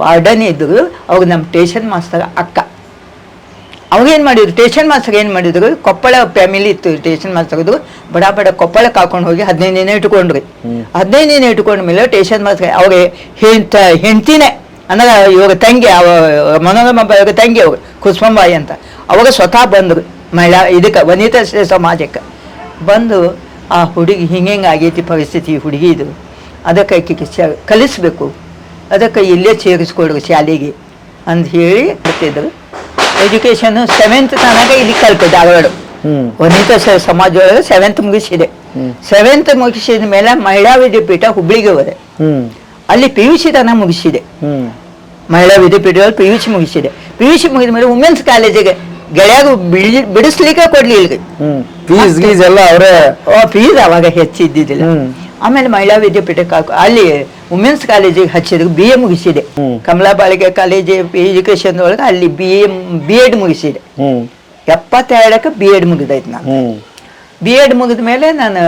ವಾರ್ಡನ್ ಇದ್ರು, ಅವಾಗ ನಮ್ಮ ಟೇಷನ್ ಮಾಸ್ತರ್ ಅಕ್ಕ. ಅವಾಗ ಏನು ಮಾಡಿದ್ರು? ಸ್ಟೇಷನ್ ಮಾಸ್ಟರ್ ಏನು ಮಾಡಿದ್ರು? ಕೊಪ್ಪಳ ಫ್ಯಾಮಿಲಿ ಇತ್ತು ಸ್ಟೇಷನ್ ಮಾಸ್ತರ್ದು ಬಡ ಬಡ ಕೊಪ್ಪಳಕ್ಕೆ ಹಾಕೊಂಡು ಹೋಗಿ ಹದಿನೈದು ದಿನ ಇಟ್ಕೊಂಡ್ರಿ. ಹದಿನೈದು ದಿನ ಇಟ್ಕೊಂಡ ಮೇಲೆ ಸ್ಟೇಷನ್ ಮಾಸ್ತರ್ ಅವಾಗ ಹೆಂತ ಹೆಂಡ್ತಿನೇ ಅಂದ್ರೆ ಇವಾಗ ತಂಗಿ ಅವ ಮನೋರಮ ತಂಗಿ ಅವ್ರು ಕುಸುಮಾಯಿ ಅಂತ. ಅವಾಗ ಸ್ವತಃ ಬಂದರು ಮಹಿಳಾ ಇದಕ್ಕೆ ವನಿತಾ ಸಮಾಜಕ್ಕೆ. ಬಂದು ಆ ಹುಡುಗಿ ಹಿಂಗೆ ಹಿಂಗೆ ಆಗೈತಿ ಪರಿಸ್ಥಿತಿ ಹುಡುಗಿ ಇದು. ಅದಕ್ಕೆ ಆಕೆಗೆ ಕಲಿಸ್ಬೇಕು. ಅದಕ್ಕೆ ಇಲ್ಲೇ ಸೇರಿಸ್ಕೊಡ್ರಿ ಶಾಲೆಗೆ ಅಂತ ಹೇಳಿ ಬರ್ತಿದ್ರು. ಎಜುಕೇಶನ್ ಸೆವೆಂತ್ ತನಕ ಇಲ್ಲಿ ಕಲ್ತು ಧಾರವಾಡ. ವನಿತಾ ಸಮಾಜ ಒಳಗೆ ಸೆವೆಂತ್ ಮುಗಿಸಿದೆ. ಸೆವೆಂತ್ ಮುಗಿಸಿದ ಮೇಲೆ ಮಹಿಳಾ ವಿದ್ಯಾಪೀಠ ಹುಬ್ಳಿಗೆ ಹೋದೆ. ಅಲ್ಲಿ ಪಿ ಯು ಸಿ ತನಕ ಮುಗಿಸಿದೆ. ಮಹಿಳಾ ವಿದ್ಯಾಪೀಠದಲ್ಲಿ ಪಿ ಯು ಸಿ ಮುಗಿಸಿದೆ. ಪಿ ಯು ಸಿ ಮುಗಿದ ಮೇಲೆ ವುಮೆನ್ಸ್ ಕಾಲೇಜಿಗೆ ಗೆಳೆಯಾಗ ಬಿಡಿ ಬಿಡಿಸ್ಲಿಕ್ಕೆ ಕೊಡ್ಲಿಲ್ಲ ಫೀಸ್ ಗೀಸ್ ಎಲ್ಲ ಅವರೇ ಫೀಸ್ ಅವಾಗ ಹೆಚ್ಚಿದ್ದಿದ್ದಿಲ್ಲ ಆಮೇಲೆ ಮಹಿಳಾ ವಿದ್ಯಾಪೀಠಕ್ಕೆ ಹಾಕು- ಅಲ್ಲಿ ವುಮೆನ್ಸ್ ಕಾಲೇಜಿಗೆ ಹಚ್ಚಿದ್ರು ಬಿ ಎ ಮುಗಿಸಿದೆ. ಕಮಲಾ ಬಾಳಿಕೆ ಕಾಲೇಜ್ ಎಜುಕೇಶನ್ ಒಳಗೆ ಅಲ್ಲಿ ಬಿ ಎ ಬಿ ಎಡ್ ಮುಗಿಸಿದೆ. ಎಪ್ಪತ್ತೆರಡಕ್ಕೆ ಬಿ ಎಡ್ ಮುಗಿದೈತೆ ನಾನು ಬಿ ಎಡ್ ಮುಗಿದ ಮೇಲೆ ನಾನು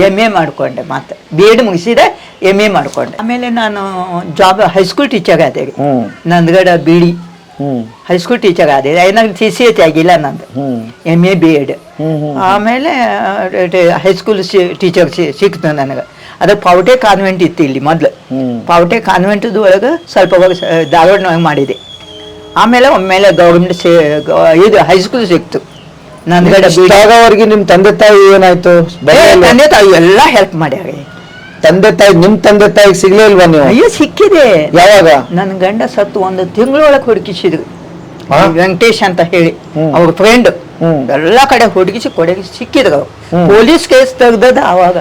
ಎಂ ಎ ಮಾಡಿಕೊಂಡೆ ಮತ್ತೆ. ಬಿ ಎಡ್ ಮುಗಿಸಿದೆ ಎಂ ಎ ಮಾಡಿಕೊಂಡೆ. ಆಮೇಲೆ ನಾನು ಜಾಬ್ ಹೈಸ್ಕೂಲ್ ಟೀಚರ್ ಆದೆ. ನಂದಗಡ ಬಿಡಿ ಹೈಸ್ಕೂಲ್ ಟೀಚರ್ ಆದೆ. ಏನಾದ್ರು ಸಿ ಸಿ ಎಚ್ ಆಗಿಲ್ಲ ನಂದು. ಎಂ ಎ ಬಿ ಎಡ್ ಆಮೇಲೆ ಹೈಸ್ಕೂಲ್ ಟೀಚರ್ ಸಿಕ್ತು ನನಗೆ. ಅದಕ್ಕೆ ಪಾವಟೆ ಕಾನ್ವೆಂಟ್ ಇತ್ತು ಇಲ್ಲಿ ಮೊದಲು. ಪಾವಟೆ ಕಾನ್ವೆಂಟದ ಒಳಗೆ ಸ್ವಲ್ಪ ಧಾರವಾಡನೊಳಗೆ ಮಾಡಿದೆ. ಆಮೇಲೆ ಒಮ್ಮೆಲೆ ಗೌರ್ಮೆಂಟ್ ಸೇ ಇದು ಹೈಸ್ಕೂಲ್ ಸಿಕ್ತು. ನಂದು ನಿಮ್ಮ ನಿಮ್ ತಂದೆ ತಾಯಿ ಏನಾಯ್ತು? ತಂದೆ ತಾಯಿ ಎಲ್ಲ ಹೆಲ್ಪ್ ಮಾಡ್ಯಾರ. ತಂದೆ ತಾಯಿ ನಿಮ್ ತಂದೆ ತಾಯಿ ಸಿಗ್ಲೇ ಇಲ್ವಾ ನೀವು? ಅಯ್ಯೋ ಸಿಕ್ಕಿದೆ. ಯಾವಾಗ? ನನ್ನ ಗಂಡ ಸತ್ತು ಒಂದು ತಿಂಗಳೊಳಗೆ ಹುಡುಕಿಸಿದ್ರು? ವೆಂಕಟೇಶ್ ಅಂತ ಹೇಳಿ. ಹ್ಮ್. ಅವ್ರ ಫ್ರೆಂಡ್ ಎಲ್ಲಾ ಎಲ್ಲ ಕಡೆ ಹುಡುಗಿಸಿ ಕೊಡಗಿಸಿ ಸಿಕ್ಕಿದ್ರು ಅವ್ರು. ಹ್ಮ್. ಪೊಲೀಸ್ ಕೇಸ್ ತೆಗ್ದದ ಆವಾಗ.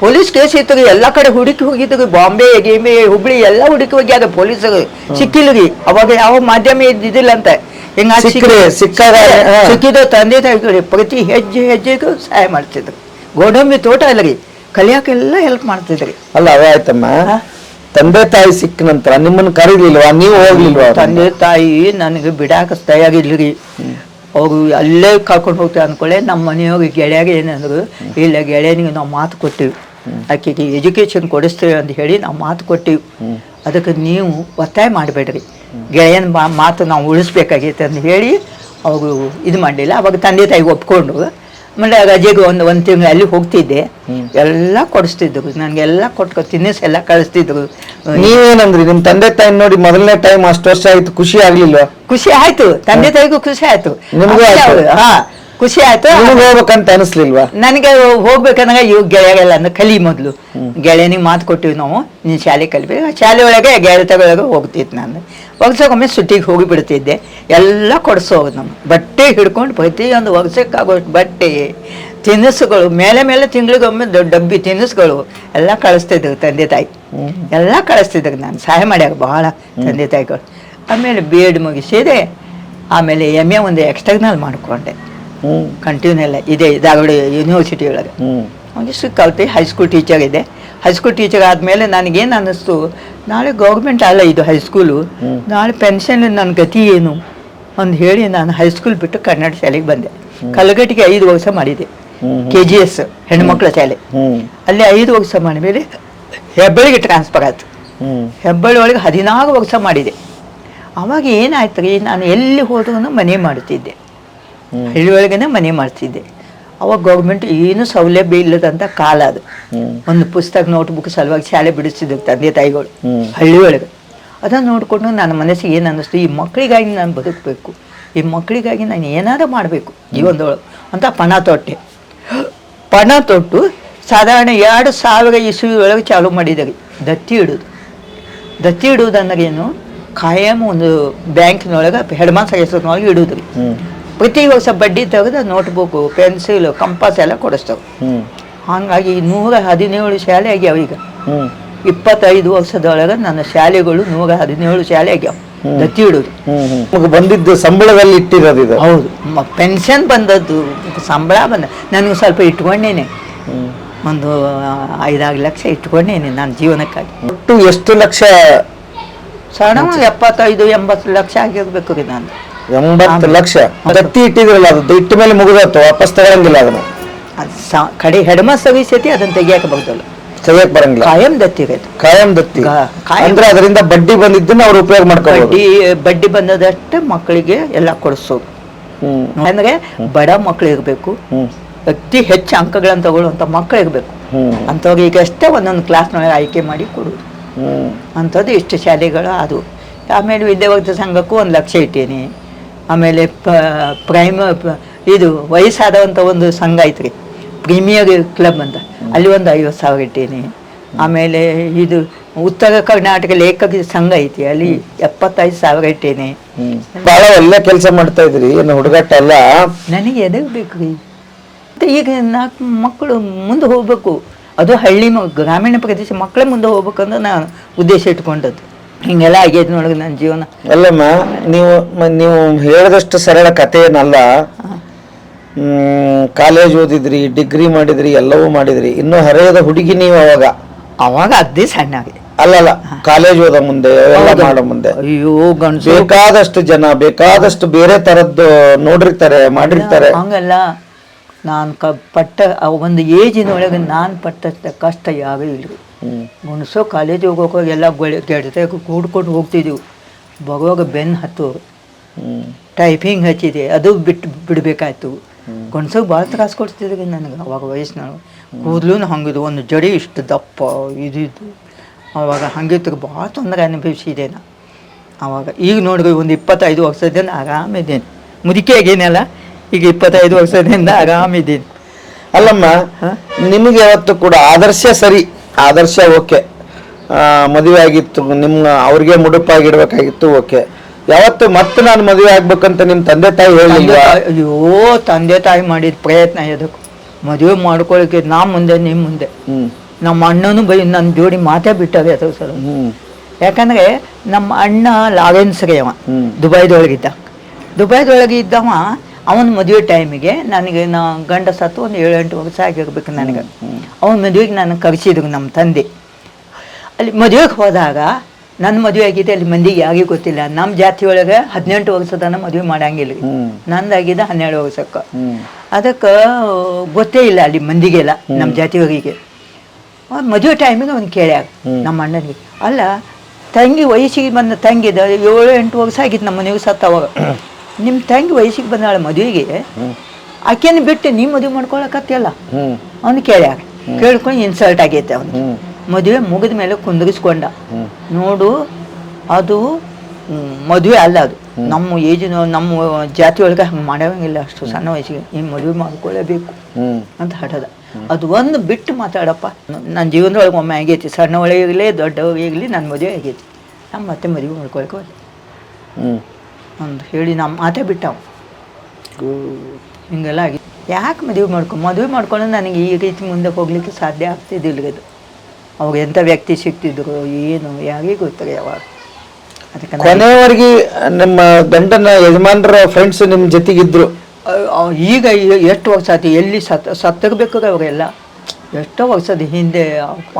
ಪೊಲೀಸ್ ಕೇಸ್ ಇತ್ತು ಎಲ್ಲಾ ಕಡೆ ಹುಡುಕಿ ಹೋಗಿದ್ರು. ಬಾಂಬೆ ಗಿಂಬೆ ಹುಬ್ಳಿ ಎಲ್ಲ ಹುಡುಕಿ ಹೋಗ್ಯಾದ ಪೊಲೀಸ್ ಸಿಕ್ಕಿಲ್ರಿ ಅವಾಗ ಯಾವ ಮಾಧ್ಯಮ ಇದ್ದಿದ್ದಿಲ್ಲ ಅಂತ. ಹಿಂಗ ಸಿಕ್ಕಿದ್ರು. ಸಿಕ್ಕಾಗ, ಹಾ. ಸಿಕ್ಕಿದ ತಂದೆ ತಾಯಿ ಪ್ರತಿ ಹೆಜ್ಜೆ ಹೆಜ್ಜೆಗೂ ಸಹಾಯ ಮಾಡ್ತಿದ್ರು. ಗೋಡಂಬಿ ತೋಟ ಅಲ್ಲರಿ ಕಲಿಯಾಕೆಲ್ಲ ಹೆಲ್ಪ್ ಮಾಡ್ತಿದ್ರಿ. ಅಲ್ಲ ಅದೇ ಆಯ್ತಮ್ಮ. ತಂದೆ ತಾಯಿ ಸಿಕ್ಕ ನಂತರ ನಿಮ್ಮನ್ನು ಕರೀಲಿಲ್ವಾ? ನೀವು ಹೋಗ್ಲಿಲ್ವಾ ತಂದೆ ತಾಯಿ ನನಗೆ ಬಿಡಾಕ ತಯಾರಿಲ್ರಿ ಅವರು ಅಲ್ಲೇ ಕರ್ಕೊಂಡು ಹೋಗ್ತೀವಿ ಅನ್ಕೊಳ್ಳೆ ನಮ್ಮ ಮನೆಯವ್ರಿಗೆ ಗೆಳೆಯಾಗ ಏನಂದ್ರು ಇಲ್ಲ ಗೆಳೆಯನಿಗೆ ನಾವು ಮಾತು ಕೊಟ್ಟಿವಿ. ಆಕೆಗೆ ಎಜುಕೇಶನ್ ಕೊಡಿಸ್ತೇವೆ ಅಂತ ಹೇಳಿ ನಾವು ಮಾತು ಕೊಟ್ಟಿವಿ. ಅದಕ್ಕೆ ನೀವು ಒತ್ತಾಯ ಮಾಡಬೇಡ್ರಿ. ಗೆಳೆಯನ ಮಾತು ನಾವು ಉಳಿಸ್ಬೇಕಾಗೈತೆ ಅಂತ ಹೇಳಿ ಅವರು ಇದು ಮಾಡಲಿಲ್ಲ. ಅವಾಗ ತಂದೆ ತಾಯಿಗೆ ಒಪ್ಕೊಂಡು ಆಮೇಲೆ ರಜೆಗೆ ಒಂದು ಒಂದು ತಿಂಗಳು ಅಲ್ಲಿ ಹೋಗ್ತಿದ್ದೆ. ಎಲ್ಲ ಕೊಡಿಸ್ತಿದ್ರು. ನನಗೆಲ್ಲ ಕೊಟ್ಕೊ ತಿನ್ನಿಸ್ ಎಲ್ಲ ಕಳಿಸ್ತಿದ್ರು ನೀವೇನಂದ್ರಿ? ನಿಮ್ ತಂದೆ ತಾಯಿ ನೋಡಿ ಮೊದಲನೇ ಟೈಮ್ ಅಷ್ಟು ವರ್ಷ ಆಯ್ತು ಖುಷಿ ಆಗ್ಲಿಲ್ವಾ? ಖುಷಿ ಆಯ್ತು. ತಂದೆ ತಾಯಿಗೂ ಖುಷಿ ಆಯ್ತು. ನಿಮ್ಗೂ ಆಯ್ತು? ಅವ್ರು, ಹಾ ಖುಷಿ ಆಯ್ತು. ನಿಮ್ಗೆ ಹೋಗ್ಬೇಕಂತ ಅನಿಸ್ಲಿಲ್ವಾ? ನನಗೆ ಹೋಗ್ಬೇಕಂದ್ರೆ ಇವ್ ಗೆಳೆಯರೆಲ್ಲ ಅಂದ್ರೆ ಕಲಿ ಮೊದಲು. ಗೆಳೆಯನಿಗೆ ಮಾತು ಕೊಟ್ಟಿವಿ ನಾವು ನೀನು ಶಾಲೆ ಕಲಿಬೇಕು ಶಾಲೆ ಒಳಗೆ ಗೆಳೆತಗಳೊಳಗೆ ಹೋಗ್ತಿತ್ತು ನಾನು. ಒಗ್ಸಕ್ಕೊಮ್ಮೆ ಸುಟ್ಟಿಗೆ ಹೋಗಿ ಬಿಡ್ತಿದ್ದೆ ಎಲ್ಲ ಕೊಡಿಸೋದು ನಮ್ಮ ಬಟ್ಟೆ ಹಿಡ್ಕೊಂಡು ಪ್ರತಿಯೊಂದು ಒಗ್ಸಕ್ಕಾಗೋಷ್ಟು ಬಟ್ಟೆ ತಿನಿಸುಗಳು ಮೇಲೆ ಮೇಲೆ ತಿಂಗಳಿಗೊಮ್ಮೆ ದೊಡ್ಡ ಡಬ್ಬಿ ತಿನಿಸುಗಳು ಎಲ್ಲ ಕಳಿಸ್ತಿದ್ದವು ತಂದೆ ತಾಯಿ. ಎಲ್ಲ ಕಳಿಸ್ತಿದ್ರು ನಾನು. ಸಹಾಯ ಮಾಡ್ಯಾಗ ಬಹಳ ತಂದೆ ತಾಯಿಗಳು. ಆಮೇಲೆ ಬಿ ಎಡ್ ಮುಗಿಸಿದೆ. ಆಮೇಲೆ ಎಂ ಎ ಒಂದು ಎಕ್ಸ್ಟರ್ನಲ್ ಮಾಡಿಕೊಂಡೆ. ಹ್ಞೂ ಕಂಟಿನ್ಯೂ ಎಲ್ಲ ಇದೆ ಧಾರವಾಡ ಯೂನಿವರ್ಸಿಟಿ ಒಳಗೆ. ಒಂದಿಷ್ಟು ಕಲಿತು ಹೈಸ್ಕೂಲ್ ಟೀಚರ್ ಇದೆ. ಹೈಸ್ಕೂಲ್ ಟೀಚರ್ ಆದಮೇಲೆ ನನಗೇನು ಅನ್ನಿಸ್ತು ನಾಳೆ ಗೌರ್ಮೆಂಟ್ ಅಲ್ಲ ಇದು ಹೈಸ್ಕೂಲು ನಾಳೆ ಪೆನ್ಷನ್ ನನ್ನ ಗತಿ ಏನು? ಅಂತ ಹೇಳಿ ನಾನು ಹೈಸ್ಕೂಲ್ ಬಿಟ್ಟು ಕನ್ನಡ ಶಾಲೆಗೆ ಬಂದೆ. ಕಲಗಟ್ಟಿಗೆ ಐದು ವರ್ಷ ಮಾಡಿದೆ. ಕೆ ಜಿ ಎಸ್ ಹೆಣ್ಮಕ್ಳ ಶಾಲೆ. ಅಲ್ಲಿ ಐದು ವರ್ಷ ಮಾಡಿದ್ಮೇಲೆ ಹೆಬ್ಬಳ್ಳಿಗೆ ಟ್ರಾನ್ಸ್ಫರ್ ಆಯ್ತು. ಹೆಬ್ಬಳ್ಳಿ ಒಳಗೆ ಹದಿನಾರು ವರ್ಷ ಮಾಡಿದೆ. ಅವಾಗ ಏನಾಯ್ತು ರೀ? ನಾನು ಎಲ್ಲಿ ಹೋದ್ರೂ ಮನೆ ಮಾಡ್ತಿದ್ದೆ. ಹಳ್ಳಿ ಒಳಗೇನೆ ಮನೆ ಮಾಡ್ತಿದ್ದೆ. ಅವಾಗ ಗೌರ್ಮೆಂಟ್ ಏನು ಸೌಲಭ್ಯ ಇಲ್ಲದಂತ ಕಾಲ ಅದು. ಒಂದು ಪುಸ್ತಕ ನೋಟ್ಬುಕ್ ಸಲುವಾಗಿ ಶಾಲೆ ಬಿಡಿಸಿದ್ರು ತಂದೆ ತಾಯಿಗಳು. ಹಳ್ಳಿ ಒಳಗೆ. ಅದನ್ನು ನೋಡಿಕೊಂಡು ನನ್ನ ಮನಸ್ಸಿಗೆ ಏನು ಅನ್ನಿಸ್ತು? ಈ ಮಕ್ಕಳಿಗಾಗಿ ನಾನು ಬದುಕಬೇಕು. ಈ ಮಕ್ಕಳಿಗಾಗಿ ನಾನು ಏನಾದರೂ ಮಾಡಬೇಕು ಜೀವನದೊಳಗೆ ಅಂತ ಪಣ ತೊಟ್ಟೆ. ಪಣ ತೊಟ್ಟು ಸಾಧಾರಣ ಎರಡು ಸಾವಿರ ಇಸುವಿ ಒಳಗೆ ಚಾಲು ಮಾಡಿದ್ದಾರೆ ದತ್ತಿ ಇಡೋದು. ದತ್ತಿ ಇಡುವುದಂದ್ರೆ ಏನು ಖಾಯಂ ಒಂದು ಬ್ಯಾಂಕ್ನೊಳಗೆ ಹೆಡ್ಮಾನ್ಸ್ ಹೆಸರಿನೊಳಗೆ ಇಡೋದು. ಪ್ರತಿ ವರ್ಷ ಬಡ್ಡಿ ತೆಗೆದು ನೋಟ್ಬುಕ್ಕು ಪೆನ್ಸಿಲು ಕಂಪಾಸ್ ಎಲ್ಲ ಕೊಡಿಸ್ತವೆ. ಹಾಗಾಗಿ ನೂರ ಹದಿನೇಳು ಶಾಲೆ ಆಗ್ಯಾವ ಈಗ. ಇಪ್ಪತ್ತೈದು ವರ್ಷದೊಳಗೆ ನನ್ನ ಶಾಲೆಗಳು ನೂರ ಹದಿನೇಳು ಶಾಲೆ ಆಗ್ಯಾವ. ದತ್ತಿ ಇಡೋದು ಹ್ಮ್ ಬಂದಿದ್ದು ಸಂಬಳದಲ್ಲಿ ಇಟ್ಟಿರೋದು ಇದು. ಹೌದು. ಪೆನ್ಷನ್ ಬಂದದ್ದು ಸಂಬಳ ಬಂದ ನನಗೆ ಸ್ವಲ್ಪ ಇಟ್ಕೊಂಡೇನೆ. ಒಂದು ಐದಾರು ಲಕ್ಷ ಇಟ್ಕೊಂಡೇನೆ ನನ್ನ ಜೀವನಕ್ಕಾಗಿ. ಒಟ್ಟು ಎಷ್ಟು ಲಕ್ಷ? ಸಣ್ಣ ಎಪ್ಪತ್ತೈದು ಎಂಬತ್ತು ಲಕ್ಷ ಆಗಿರ್ಬೇಕು ರೀ ನಾನು ಎಂಬತ್ತು ಲಕ್ಷ. ದತ್ತಿ ಇಟ್ಟಿದ್ರಲ್ಲ ಅದು ಇಟ್ಟ ಮೇಲೆ ಮುಗಿದತ್ತು ವಾಪಸ್ ತಗೊಳಂಗಿಲ್ಲ ಅದನ್ನು. ಅದು ಸ- ಕಡೆ ಹೆಡ್ಮ ಸವಿಸತಿ ಅದನ್ನು ತೆಗಿಯಕ್ಕೆ ಬರ್ತಲ್ಲ ತೆಗಿಯಕ್ ಬರಂಗಿಲ್ಲ. ಕಾಯಂ ದತ್ತಿ ಕಾಯಂ ದತ್ತಿ. ಕಾ- ಕಾಯಂ. ಅಂದ್ರೆ ಅದರಿಂದ ಬಡ್ಡಿ ಬಂದಿದ್ದನ್ನ ಅವ್ರು ಉಪಯೋಗ ಮಾಡ್ಕೋಬಹುದು ಬಡ್ಡಿ ಬಡ್ಡಿ ಬಂದದಷ್ಟು ಮಕ್ಕಳಿಗೆ ಎಲ್ಲ ಕೊಡಿಸೋದು. ಹ್ಮ್. ಅಂದ್ರೆ ಬಡ ಮಕ್ಕಳು ಇರಬೇಕು. ಹ್ಮ್. ಅತಿ ಹೆಚ್ಚು ಅಂಕಗಳನ್ನು ತಗೊಳ್ಳುವಂಥ ಮಕ್ಕಳು ಇರಬೇಕು. ಹ್ಮ್. ಅಂಥವ್ರಿಗೆ ಅಷ್ಟೇ ಒಂದೊಂದು ಕ್ಲಾಸ್ನೊಳಗೆ ಆಯ್ಕೆ ಮಾಡಿ ಕೊಡೋದು. ಹ್ಮ್. ಅಂಥದ್ದು ಇಷ್ಟು ಶಾಲೆಗಳು ಅದು. ಆಮೇಲೆ ವಿದ್ಯಾವಂತ ಸಂಘಕ್ಕೂ ಒಂದು ಲಕ್ಷ ಇಟ್ಟೀನಿ ಆಮೇಲೆ ಪ- ಪ್ರೈಮ ಇದು ವಯಸ್ಸಾದವಂಥ ಒಂದು ಸಂಘ ಐತ್ರಿ. ಪ್ರೀಮಿಯರ್ ಕ್ಲಬ್ ಅಂತ. ಅಲ್ಲಿ ಒಂದು ಐವತ್ತು ಸಾವಿರ ಇಟ್ಟೀನಿ. ಆಮೇಲೆ ಇದು ಉತ್ತರ ಕರ್ನಾಟಕ ಲೇಖಕ ಸಂಘ ಐತಿ. ಅಲ್ಲಿ ಎಪ್ಪತ್ತೈದು ಸಾವಿರ ಇಟ್ಟೇನೆ. ಬಹಳ ಒಳ್ಳೆ ಕೆಲಸ ಮಾಡ್ತಾ ಇದ್ರಿ. ಏನು ಹುಡುಗಾಟ ಅಲ್ಲ ನನಗೆ ಎದಕ್ಕೆ ಬೇಕು ರೀ ಮತ್ತೆ ಈಗ ನಾಲ್ಕು ಮಕ್ಕಳು ಮುಂದೆ ಹೋಗ್ಬೇಕು. ಅದು ಹಳ್ಳಿ ಮ ಗ್ರಾಮೀಣ ಪ್ರದೇಶ ಮಕ್ಕಳೇ ಮುಂದೆ ಹೋಗ್ಬೇಕಂದ್ರೆ ನಾನು ಉದ್ದೇಶ ಇಟ್ಕೊಂಡದ್ದು. ಹಿಂಗೆಲ್ಲ ಆಗೈತೆ ನೋಡಿದ್ರೆ ನನ್ನ ಜೀವನ. ಅಲ್ಲಮ್ಮ ನೀವು ಮ- ನೀವು ಹೇಳಿದಷ್ಟು ಸರಳ ಕಥೆ ಏನಲ್ಲ ಕಾಲೇಜ್ ಓದಿದ್ರಿ ಡಿಗ್ರಿ ಮಾಡಿದ್ರಿ ಎಲ್ಲವೂ ಮಾಡಿದ್ರಿ. ಇನ್ನೂ ಹರೆಯದ ಹುಡುಗಿ ನೀವು ಅವಾಗ? ಅವಾಗ ಅದೇ ಸಣ್ಣ ಆಗಿದೆ ಅಲ್ಲಲ್ಲ ಕಾಲೇಜ್ ಓದ ಮುಂದೆ ಎಲ್ಲ ಮಾಡೋ ಮುಂದೆ. ಅಯ್ಯೋ ಗಂಡಸು. ಬೇಕಾದಷ್ಟು ಜನ ಬೇಕಾದಷ್ಟು ಬೇರೆ ತರದ್ದು ನೋಡಿರ್ತಾರೆ ಮಾಡಿರ್ತಾರೆ. ಹಂಗಲ್ಲ ನಾನು ಕ ಪಟ್ಟ ಆ ಒಂದು ಏಜಿನೊಳಗೆ ನಾನು ಪಟ್ಟಷ್ಟ ಕಷ್ಟ ಯಾವ ಇಲ್ಲ ಮುನ್ಸೋ ಕಾಲೇಜಿಗೆ ಹೋಗೋಕೆ ಎಲ್ಲ ಗೊಳೆ ಗೆಳತೆ ಕೂಡ್ಕೊಂಡು ಹೋಗ್ತಿದ್ವಿ. ಬರುವಾಗ ಬೆನ್ನು ಹತ್ತು ಟೈಪಿಂಗ್ ಹಚ್ಚಿದೆ. ಅದು ಬಿಟ್ಟು ಬಿಡಬೇಕಾಯ್ತು. ಗಂಡ್ಸಗೆ ಭಾಳ ತ್ರಾಸ ಕೊಡ್ತಿದ್ರಿ ನನಗೆ ಅವಾಗ ನಾನು ಕೂದಲು ಹಂಗಿದ್ವು. ಒಂದು ಜಡಿ ಇಷ್ಟು ದಪ್ಪ ಇದಿದ್ದು ಅವಾಗ ಹಂಗಿತ್ತು. ಭಾಳ ತೊಂದರೆ ಅನುಭವಿಸಿದೆ ನಾ ಅವಾಗ ಈಗ ನೋಡಿದ್ವಿ ಒಂದು ಇಪ್ಪತ್ತೈದು ವರ್ಷದಿಂದ ಆರಾಮಿದ್ದೇನೆ. ಮುದುಕಿ ಆಗೇನಲ್ಲ ಈಗ ಇಪ್ಪತ್ತೈದು ವರ್ಷದಿಂದ ಆರಾಮಿದ್ದೀನಿ. ಅಲ್ಲಮ್ಮ ನಿಮಗೆ ಯಾವತ್ತು ಕೂಡ ಆದರ್ಶ ಸರಿ ಆದರ್ಶ ಓಕೆ. ಮದುವೆ ಆಗಿತ್ತು ನಿಮ್ಮ ಅವ್ರಿಗೆ ಮುಡುಪಾಗಿಡ್ಬೇಕಾಗಿತ್ತು ಓಕೆ. ಯಾವತ್ತು ಮತ್ತೆ ನಾನು ಮದುವೆ ಆಗ್ಬೇಕಂತ ನಿಮ್ಮ ತಂದೆ ತಾಯಿ ಹೇಳ್ಲಿಲ್ಲ ಹೇಳಿಲ್ವಾ ಅಯ್ಯೋ ತಂದೆ ತಾಯಿ ಮಾಡಿದ ಪ್ರಯತ್ನ ಇದಕ್ಕೆ ಮದುವೆ ಮಾಡ್ಕೊಳಕ್ಕೆ ನಾ ಮುಂದೆ ನಿಮ್ಮ ಮುಂದೆ. ನಮ್ಮ ಅಣ್ಣನೂ ಬೈ ನನ್ನ ಜೋಡಿ ಮಾತೇ ಬಿಟ್ಟವೆ ಅದು ಸರ್ ಯಾಕಂದ್ರೆ ನಮ್ಮ ಅಣ್ಣ ಲಾರೆನ್ಸ್ ರೀ ಅವ. ದುಬೈದೊಳಗಿದ್ದ. ದುಬೈದೊಳಗೆ ಇದ್ದವ ಅವನ ಮದುವೆ ಟೈಮಿಗೆ ನನಗೆ ನಾ ಗಂಡ ಸತ್ತು ಒಂದು ಏಳು ಎಂಟು ವರ್ಷ ಆಗಿರ್ಬೇಕು ನನಗೆ. ಅವನ ಮದುವೆಗೆ ನಾನು ಕರೆಸಿದ್ರು ನಮ್ಮ ತಂದೆ. ಅಲ್ಲಿ ಮದುವೆಗೆ ಹೋದಾಗ ನನ್ನ ಮದುವೆ ಆಗಿದೆ ಅಲ್ಲಿ ಮಂದಿಗೆ ಯಾರಿಗೂ ಗೊತ್ತಿಲ್ಲ. ನಮ್ಮ ಜಾತಿ ಒಳಗೆ ಹದಿನೆಂಟು ವರ್ಷದನ ಮದುವೆ ಮಾಡಂಗಿಲ್ಲ. ನಂದಾಗಿದೆ ಹನ್ನೆರಡು ವರ್ಷಕ್ಕೆ. ಅದಕ್ಕೆ ಗೊತ್ತೇ ಇಲ್ಲ ಅಲ್ಲಿ ಮಂದಿಗೆಲ್ಲ ನಮ್ಮ ಜಾತಿಯವರಿಗೆ ಮದುವೆ ಟೈಮಿಗೆ ಅವ್ನು ಕೇಳ್ಯಾಗ ನಮ್ಮ ಅಣ್ಣನಿಗೆ ಅಲ್ಲ ತಂಗಿ ವಯಸ್ಸಿಗೆ ಬಂದ ತಂಗಿದ ಏಳು ಎಂಟು ವರ್ಷ ಆಗಿತ್ತು ನಮ್ಮ ಮನೆಗೆ ಸತ್ತ ಅವಾಗ ನಿಮ್ಮ ತಂಗಿ ವಯಸ್ಸಿಗೆ ಬಂದಾಳೆ ಮದುವೆಗೆ ಆಕೆನ ಬಿಟ್ಟು ನೀ ಮದುವೆ ಮಾಡ್ಕೊಳಕತ್ತಿಯಲ್ಲ? ಅವನು ಕೇಳ್ಯಾಗ ಕೇಳ್ಕೊಂಡು ಇನ್ಸಲ್ಟ್ ಆಗೈತೆ ಅವನು. ಮದುವೆ ಮುಗಿದ ಮೇಲೆ ಕುಂದರಿಸ್ಕೊಂಡ. ನೋಡು ಅದು ಮದುವೆ ಅಲ್ಲ ಅದು. ನಮ್ಮ ಏಜಿನ ನಮ್ಮ ಜಾತಿ ಒಳಗೆ ಹಂಗೆ ಮಾಡೋಂಗಿಲ್ಲ ಅಷ್ಟು ಸಣ್ಣ ವಯಸ್ಸಿಗೆ. ಈ ಮದುವೆ ಮಾಡ್ಕೊಳ್ಳೇಬೇಕು ಅಂತ ಹಠದ. ಅದು ಒಂದು ಬಿಟ್ಟು ಮಾತಾಡಪ್ಪ. ನನ್ನ ಜೀವನದೊಳಗೆ ಒಮ್ಮೆ ಆಗೈತಿ ಸಣ್ಣ ಒಳಗಿರಲಿ ಆಗಲಿ ನನ್ನ ಮದುವೆ ಆಗೈತಿ. ನಮ್ಮ ಮತ್ತೆ ಮದುವೆ ಮಾಡ್ಕೊಳಕ್ಕೆ ಒಂದು ಹೇಳಿ ನಮ್ಮ ಮಾತೇ ಬಿಟ್ಟವು. ಹಿಂಗೆಲ್ಲ ಆಗಿ ಯಾಕೆ ಮದುವೆ ಮಾಡ್ಕೊ ಮದುವೆ ಮಾಡ್ಕೊಂಡು ನನಗೆ ಈ ರೀತಿ ಮುಂದೆ ಹೋಗ್ಲಿಕ್ಕೆ ಸಾಧ್ಯ ಆಗ್ತಿದ್ದಿಲ್ಲ ಇದು. ಅವಾಗ ಎಂಥ ವ್ಯಕ್ತಿ ಸಿಗ್ತಿದ್ರು ಏನು ಯಾರಿಗೆ ಗೊತ್ತಾಗ ಯಾವಾಗ. ಅದಕ್ಕೆ ಕೊನೆಯವರೆಗೆ ನಿಮ್ಮ ಗಂಡನ ಯಜಮಾನರ ಫ್ರೆಂಡ್ಸ್ ನಿಮ್ಮ ಜೊತೆಗಿದ್ರು. ಈಗ ಎಷ್ಟು ವರ್ಷ ಆಯ್ತು? ಎಲ್ಲಿ ಸತ್ ಸತ್ತಿರ್ಬೇಕು ಅವರೆಲ್ಲ? ಎಷ್ಟೋ ವರ್ಷದ ಹಿಂದೆ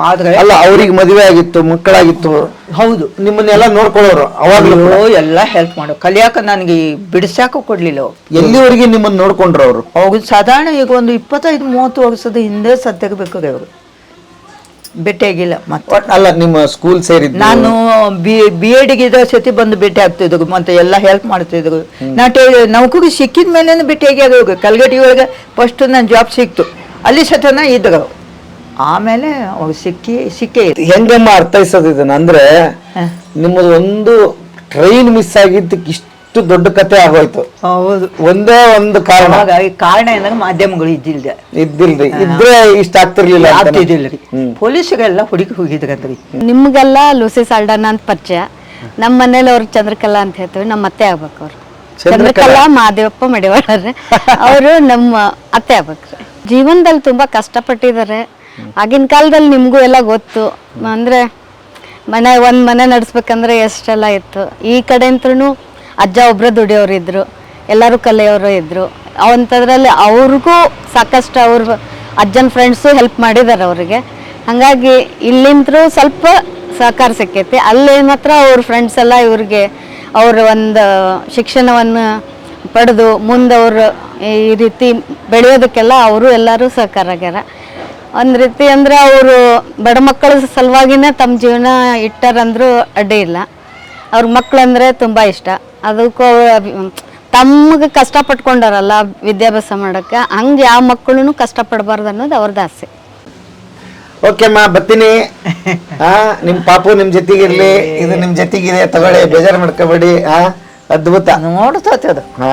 ಆದ್ರೆ ಅಲ್ಲ ಅವ್ರಿಗೆ ಮದುವೆ ಆಗಿತ್ತು ಮಕ್ಕಳಾಗಿತ್ತು. ಹೌದು. ನಿಮ್ಮನ್ನೆಲ್ಲ ನೋಡ್ಕೊಳ್ಳೋರು ಅವಾಗ ಅಯ್ಯೋ, ಎಲ್ಲ ಹೆಲ್ಪ್ ಮಾಡೋ. ಕಲಿಯಾಕ ನನಗೆ ಬಿಡಿಸಾಕ ಕೊಡ್ಲಿಲ್ಲ ಅವ್ರು. ಎಲ್ಲಿವರೆಗೆ ನಿಮ್ಮನ್ನ ನೋಡ್ಕೊಂಡ್ರು ಅವರು? ಅವಾಗ ಸಾಧಾರಣ ಈಗ ಒಂದು ಇಪ್ಪತ್ತೈದು ಮೂವತ್ತು ವರ್ಷದ ಹಿಂದೆ ಸತ್ತಿರ್ಬೇಕಾದ್ರೆ ಅವರು. ಭೇಟಿಯಾಗಿಲ್ಲ ಮತ್ತೆ. ಅಲ್ಲ ನಿಮ್ಮ ಸ್ಕೂಲ್ ಸೇರಿ ನಾನು ಬಿ ಬಿ ಎಡ್ಗೆ ಇರೋ ಸತಿ ಬಂದು ಭೇಟಿ ಆಗ್ತಿದ್ರು ಮತ್ತೆ ಎಲ್ಲ ಹೆಲ್ಪ್ ಮಾಡ್ತಿದ್ರು. ನಾ ಟೇ ನೌಕರಿ ಸಿಕ್ಕಿದ ಮೇಲೆ ಭೇಟಿಯಾಗಿ ಆಗೋದು. ಕಲ್ಗಟ್ಟಿ ಒಳಗೆ ಫಸ್ಟ್ ನನ್ನ ಜಾಬ್ ಸಿಕ್ತು. ಅಲ್ಲಿ ಸತನ ಇದ್ರು. ಆಮೇಲೆ ಸಿಕ್ಕಿ ಸಿಕ್ಕಿ. ಹೆಂಗಮ್ಮ ಅರ್ಥೈಸೋದು ಇದನ್ನ ಅಂದ್ರೆ. ನಿಮ್ಮದು ಒಂದು ಟ್ರೈನ್ ಮಿಸ್ ಆಗಿದ್ದಕ್ಕೆ ಇಷ್ಟು ದೊಡ್ಡ ಕತೆ ಆಗೋಯ್ತು. ಹೌದು. ಒಂದೇ ಒಂದು ಕಾರಣ. ಕಾರಣ ಏನಂದ್ರೆ ಮಾಧ್ಯಮಗಳು ಇದ್ದಿಲ್ಲ ಇದ್ದಿಲ್ರಿ. ಇದ್ರೆ ಇಷ್ಟ ಆಗ್ತಿರ್ಲಿಲ್ಲ. ಆಗ್ತಿದ್ದಿಲ್ರಿ. ಪೊಲೀಸರೆಲ್ಲ ಹುಡುಕಿ ಹೋಗಿದ್ರಂತ್ರಿ. ನಿಮ್ಗೆಲ್ಲ ಲೂಸಿ ಸಾಲ್ಡನ್ ಅಂತ ಪರಿಚಯ. ನಮ್ಮ ಮನೇಲಿ ಅವ್ರು ಚಂದ್ರಕಲಾ ಅಂತ ಹೇಳ್ತೀವಿ ನಮ್ಮ ಅತ್ತೆ ಆಗ್ಬೇಕು ಅವ್ರು ಚಂದ್ರಕಲಾ? ಮಾದೇವಪ್ಪ ಮಹಾದೇವಪ್ಪ ಮಡಿವಾಳರ್ರೆ ಅವರು ನಮ್ಮ ಅತ್ತೆ ಆಗ್ಬೇಕ್ರಿ. ಜೀವನದಲ್ಲಿ ತುಂಬಾ ಕಷ್ಟಪಟ್ಟಿದ್ದಾರೆ. ಆಗಿನ ಕಾಲದಲ್ಲಿ ನಿಮಗೂ ಎಲ್ಲ ಗೊತ್ತು. ಅಂದ್ರೆ ಮನೆ, ಒಂದು ಮನೆ ನಡೆಸ್ಬೇಕಂದ್ರೆ ಎಷ್ಟೆಲ್ಲ ಇತ್ತು. ಈ ಕಡೆ ಅಂತೂ ಅಜ್ಜ ಒಬ್ರು ದುಡಿಯೋರು ಇದ್ದರು ಎಲ್ಲರೂ ಕಲಿಯೋರು ಇದ್ದರು ಅವಂಥದ್ರಲ್ಲಿ ಅವ್ರಿಗೂ ಸಾಕಷ್ಟು ಅವ್ರ ಅಜ್ಜನ ಫ್ರೆಂಡ್ಸು ಹೆಲ್ಪ್ ಮಾಡಿದ್ದಾರೆ ಅವರಿಗೆ. ಹಾಗಾಗಿ ಇಲ್ಲಿಂತೂ ಸ್ವಲ್ಪ ಸಹಕಾರ ಸಿಕ್ಕೈತಿ. ಅಲ್ಲಿ ಮಾತ್ರ ಅವ್ರ ಫ್ರೆಂಡ್ಸ್ ಎಲ್ಲ ಇವ್ರಿಗೆ ಅವ್ರ ಒಂದು ಶಿಕ್ಷಣವನ್ನು ಪಡೆದು ಮುಂದೆ ಅವರು ಈ ರೀತಿ ಬೆಳೆಯೋದಕ್ಕೆಲ್ಲ ಅವರು ಎಲ್ಲರೂ ಸಹಕಾರ ಆಗ್ಯಾರ ಒಂದು ರೀತಿ ಅಂದ್ರೆ ಅವರು ಬಡ ಮಕ್ಕಳ ಸಲುವಾಗಿನೇ ತಮ್ಮ ಜೀವನ ಇಟ್ಟಾರಂದ್ರೂ ಅಡ್ಡಿ ಇಲ್ಲ. ಅವ್ರ ಮಕ್ಕಳಂದ್ರೆ ತುಂಬ ಇಷ್ಟ. ಅದಕ್ಕೂ ತಮ್ಗೆ ಕಷ್ಟಪಟ್ಕೊಂಡಾರಲ್ಲ ವಿದ್ಯಾಭ್ಯಾಸ ಮಾಡೋಕ್ಕೆ, ಹಂಗೆ ಯಾವ ಮಕ್ಕಳು ಕಷ್ಟಪಡಬಾರ್ದು ಅನ್ನೋದು ಅವ್ರದ್ದು ಆಸೆ. ಓಕೆ ಅಮ್ಮ, ಬರ್ತೀನಿ. ನಿಮ್ಮ ಪಾಪು ನಿಮ್ಮ ಜೊತೆಗಿರಲಿ, ಇದು ನಿಮ್ಮ ಜೊತೆಗಿದೆ, ತಗೊಳ್ಳಿ, ಬೇಜಾರು ಮಾಡ್ಕೋಬೇಡಿ ಹಾ ಅದ್ಭುತ. ನೋಡ್ತೈತೆ ಅದು. ಹಾ.